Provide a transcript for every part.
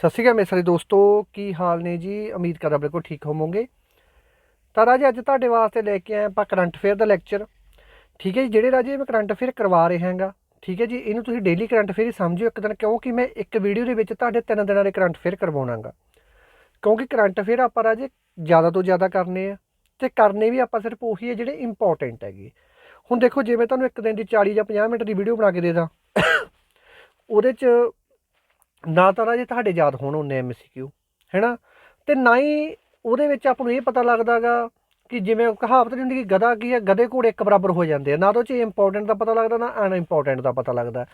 ਸਤਿ ਸ਼੍ਰੀ ਅਕਾਲ ਮੇਰੇ ਸਾਰੇ ਦੋਸਤੋ, ਕੀ ਹਾਲ ਨੇ ਜੀ? ਉਮੀਦ ਕਰਦਾ ਬਿਲਕੁਲ ਠੀਕ ਹੋਵੋਗੇ। ਤਾਂ ਰਾਜੇ, ਅੱਜ ਤੁਹਾਡੇ ਵਾਸਤੇ ਲੈ ਕੇ ਆਏ ਆਪਾਂ ਕਰੰਟ ਅਫੇਅਰ ਦਾ ਲੈਕਚਰ। ਠੀਕ ਹੈ ਜੀ, ਜਿਹੜੇ ਰਾਜੇ ਮੈਂ ਕਰੰਟ ਅਫੇਅਰ ਕਰਵਾ ਰਿਹਾ ਹਾਂਗਾ, ਠੀਕ ਹੈ ਜੀ, ਇਹਨੂੰ ਤੁਸੀਂ ਡੇਲੀ ਕਰੰਟ ਅਫੇਅਰ ਹੀ ਸਮਝਿਓ ਇੱਕ ਦਿਨ, ਕਿਉਂਕਿ ਮੈਂ ਇੱਕ ਵੀਡੀਓ ਦੇ ਵਿੱਚ ਤੁਹਾਡੇ ਤਿੰਨ ਦਿਨਾਂ ਦੇ ਕਰੰਟ ਅਫੇਅਰ ਕਰਵਾਉਣਾਗਾ। ਕਿਉਂਕਿ ਕਰੰਟ ਅਫੇਅਰ ਆਪਾਂ ਰਾਜੇ ਜ਼ਿਆਦਾ ਤੋਂ ਜ਼ਿਆਦਾ ਕਰਨੇ ਆ, ਤੇ ਕਰਨੇ ਵੀ ਆਪਾਂ ਸਿਰਫ ਉਹੀ ਹੈ ਜਿਹੜੇ ਇੰਪੋਰਟੈਂਟ ਹੈਗੇ। ਹੁਣ ਦੇਖੋ ਜਿਵੇਂ ਤੁਹਾਨੂੰ ਇੱਕ ਦਿਨ ਦੀ 40 ਜਾਂ 50 ਮਿੰਟ ਦੀ ਵੀਡੀਓ ਬਣਾ ਕੇ ਦੇ ਦਾਂ, ਉਹਦੇ 'ਚ ਨਾ ਤਾਂ ਰਾਜੇ ਤੁਹਾਡੇ ਯਾਦ ਹੋਣ ਉਹਨੇ ਐਮਸੀਕਿਊ ਹੈਨਾ? ਤੇ ਨਾ ਹੀ ਉਹਦੇ ਵਿੱਚ ਆਪਾਂ ਨੂੰ ਇਹ ਪਤਾ ਲੱਗਦਾਗਾ ਕਿ ਜਿਵੇਂ ਕਹਾਵਤ ਨਹੀਂ ਹੁੰਦੀ ਕਿ ਗਧਾ ਕੀ ਹੈ, ਗਧੇ ਘੋੜੇ ਇੱਕ ਬਰਾਬਰ ਹੋ ਜਾਂਦੇ ਆ। ਨਾ ਤਾਂ ਉਹ ਚ ਇੰਪੋਰਟੈਂਟ ਦਾ ਪਤਾ ਲੱਗਦਾ, ਨਾ ਅਨਇੰਪੋਰਟੈਂਟ ਦਾ ਪਤਾ ਲੱਗਦਾ।